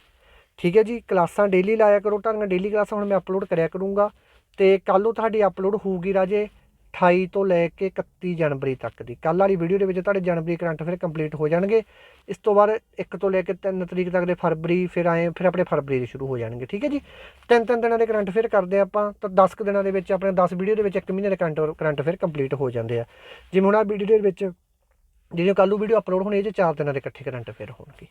ਠੀਕ ਹੈ ਜੀ, ਕਲਾਸਾਂ ਡੇਲੀ ਲਾਇਆ ਕਰੋ। ਤੁਹਾਡੀਆਂ ਡੇਲੀ ਕਲਾਸਾਂ ਹੁਣ ਮੈਂ ਅਪਲੋਡ ਕਰਿਆ ਕਰੂੰਗਾ। ਤੇ ਕੱਲ੍ਹ ਨੂੰ ਤੁਹਾਡੀ ਅਪਲੋਡ ਹੋਊਗੀ ਰਾਜੇ 28 ਤੋਂ ਲੈ ਕੇ 31 ਜਨਵਰੀ ਤੱਕ ਦੀ। ਕੱਲ੍ਹ ਵਾਲੀ ਵੀਡੀਓ ਦੇ ਵਿੱਚ ਤੁਹਾਡੇ ਜਨਵਰੀ ਕਰੰਟ ਅਫੇਅਰ ਕੰਪਲੀਟ ਹੋ ਜਾਣਗੇ। ਇਸ ਤੋਂ ਬਾਅਦ 1 ਤੋਂ ਲੈ ਕੇ 3 ਤਰੀਕ ਤੱਕ ਦੇ ਫਰਵਰੀ ਫਿਰ ਆਏ ਫਿਰ ਆਪਣੇ ਫਰਵਰੀ ਦੇ ਸ਼ੁਰੂ ਹੋ ਜਾਣਗੇ, ਠੀਕ ਹੈ ਜੀ? ਤਿੰਨ ਤਿੰਨ ਦਿਨਾਂ ਦੇ ਕਰੰਟ ਅਫੇਅਰ ਕਰਦੇ ਹਾਂ ਆਪਾਂ, ਤਾਂ 10 ਕੁ ਦਿਨਾਂ ਦੇ ਵਿੱਚ ਆਪਣੇ 10 ਵੀਡੀਓ ਦੇ ਵਿੱਚ 1 ਮਹੀਨੇ ਦੇ ਕਰੰਟ ਕਰੰਟ ਅਫੇਅਰ ਕੰਪਲੀਟ ਹੋ ਜਾਂਦੇ ਆ। ਜਿਵੇਂ ਹੁਣ ਆ ਵੀਡੀਓ ਦੇ ਵਿੱਚ ਜਿਹੜੀ ਕੱਲ੍ਹ ਵੀਡੀਓ ਅਪਲੋਡ ਹੋਣੀ ਇਹ 'ਚ ਚਾਰ ਦਿਨਾਂ ਦੇ ਇਕੱਠੇ ਕਰੰਟ ਅਫੇਅਰ ਹੋਣਗੇ।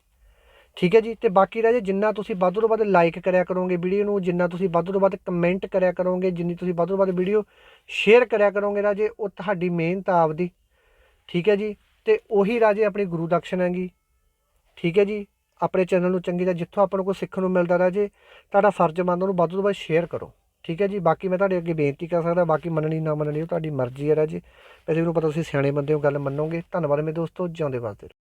ਠੀਕ ਹੈ ਜੀ, ਤੇ ਬਾਕੀ ਰਾਜੇ ਜਿੰਨਾ ਤੁਸੀਂ ਵੱਧ ਤੋਂ ਵੱਧ ਲਾਈਕ ਕਰਿਆ ਕਰੋਗੇ ਵੀਡੀਓ ਨੂੰ, ਜਿੰਨਾ ਤੁਸੀਂ ਵੱਧ ਤੋਂ ਵੱਧ ਕਮੈਂਟ ਕਰਿਆ ਕਰੋਗੇ, ਜਿੰਨੀ ਤੁਸੀਂ ਵੱਧ ਤੋਂ ਵੱਧ ਵੀਡੀਓ ਸ਼ੇਅਰ ਕਰਿਆ ਕਰੋਗੇ ਰਾਜੇ, ਉਹ ਤੁਹਾਡੀ ਮਿਹਨਤ ਆਪਦੀ। ਠੀਕ ਹੈ ਜੀ, ਤੇ ਉਹੀ ਰਾਜੇ ਆਪਣੀ ਗੁਰੂ ਦਕਸ਼ਨਾ ਹੈਗੀ। ਠੀਕ ਹੈ ਜੀ, ਆਪਣੇ ਚੈਨਲ ਨੂੰ ਚੰਗੀ ਤਰ੍ਹਾਂ ਜਿੱਥੋਂ ਆਪਾਂ ਨੂੰ ਕੋਈ ਸਿੱਖਣ ਨੂੰ ਮਿਲਦਾ ਰਾਜੇ, ਤੁਹਾਡਾ ਫਰਜ਼ ਬਣਦਾ ਉਹਨੂੰ ਵੱਧ ਤੋਂ ਵੱਧ ਸ਼ੇਅਰ ਕਰੋ। ਠੀਕ ਹੈ ਜੀ, ਬਾਕੀ ਮੈਂ ਤੁਹਾਡੇ ਅੱਗੇ ਬੇਨਤੀ ਕਰ ਸਕਦਾ, ਬਾਕੀ ਮੰਨਣੀ ਨਾ ਮੰਨਣੀ ਉਹ ਤੁਹਾਡੀ ਮਰਜ਼ੀ ਹੈ ਰਾਜੇ। ਵੈਸੇ ਮੈਨੂੰ ਪਤਾ ਤੁਸੀਂ ਸਿਆਣੇ ਬੰਦੇ ਹੋ, ਗੱਲ ਮੰਨੋਗੇ। ਧੰਨਵਾਦ ਮੇਰੇ ਦੋਸਤੋ, ਜਿਉਂਦੇ ਵਾਸਤੇ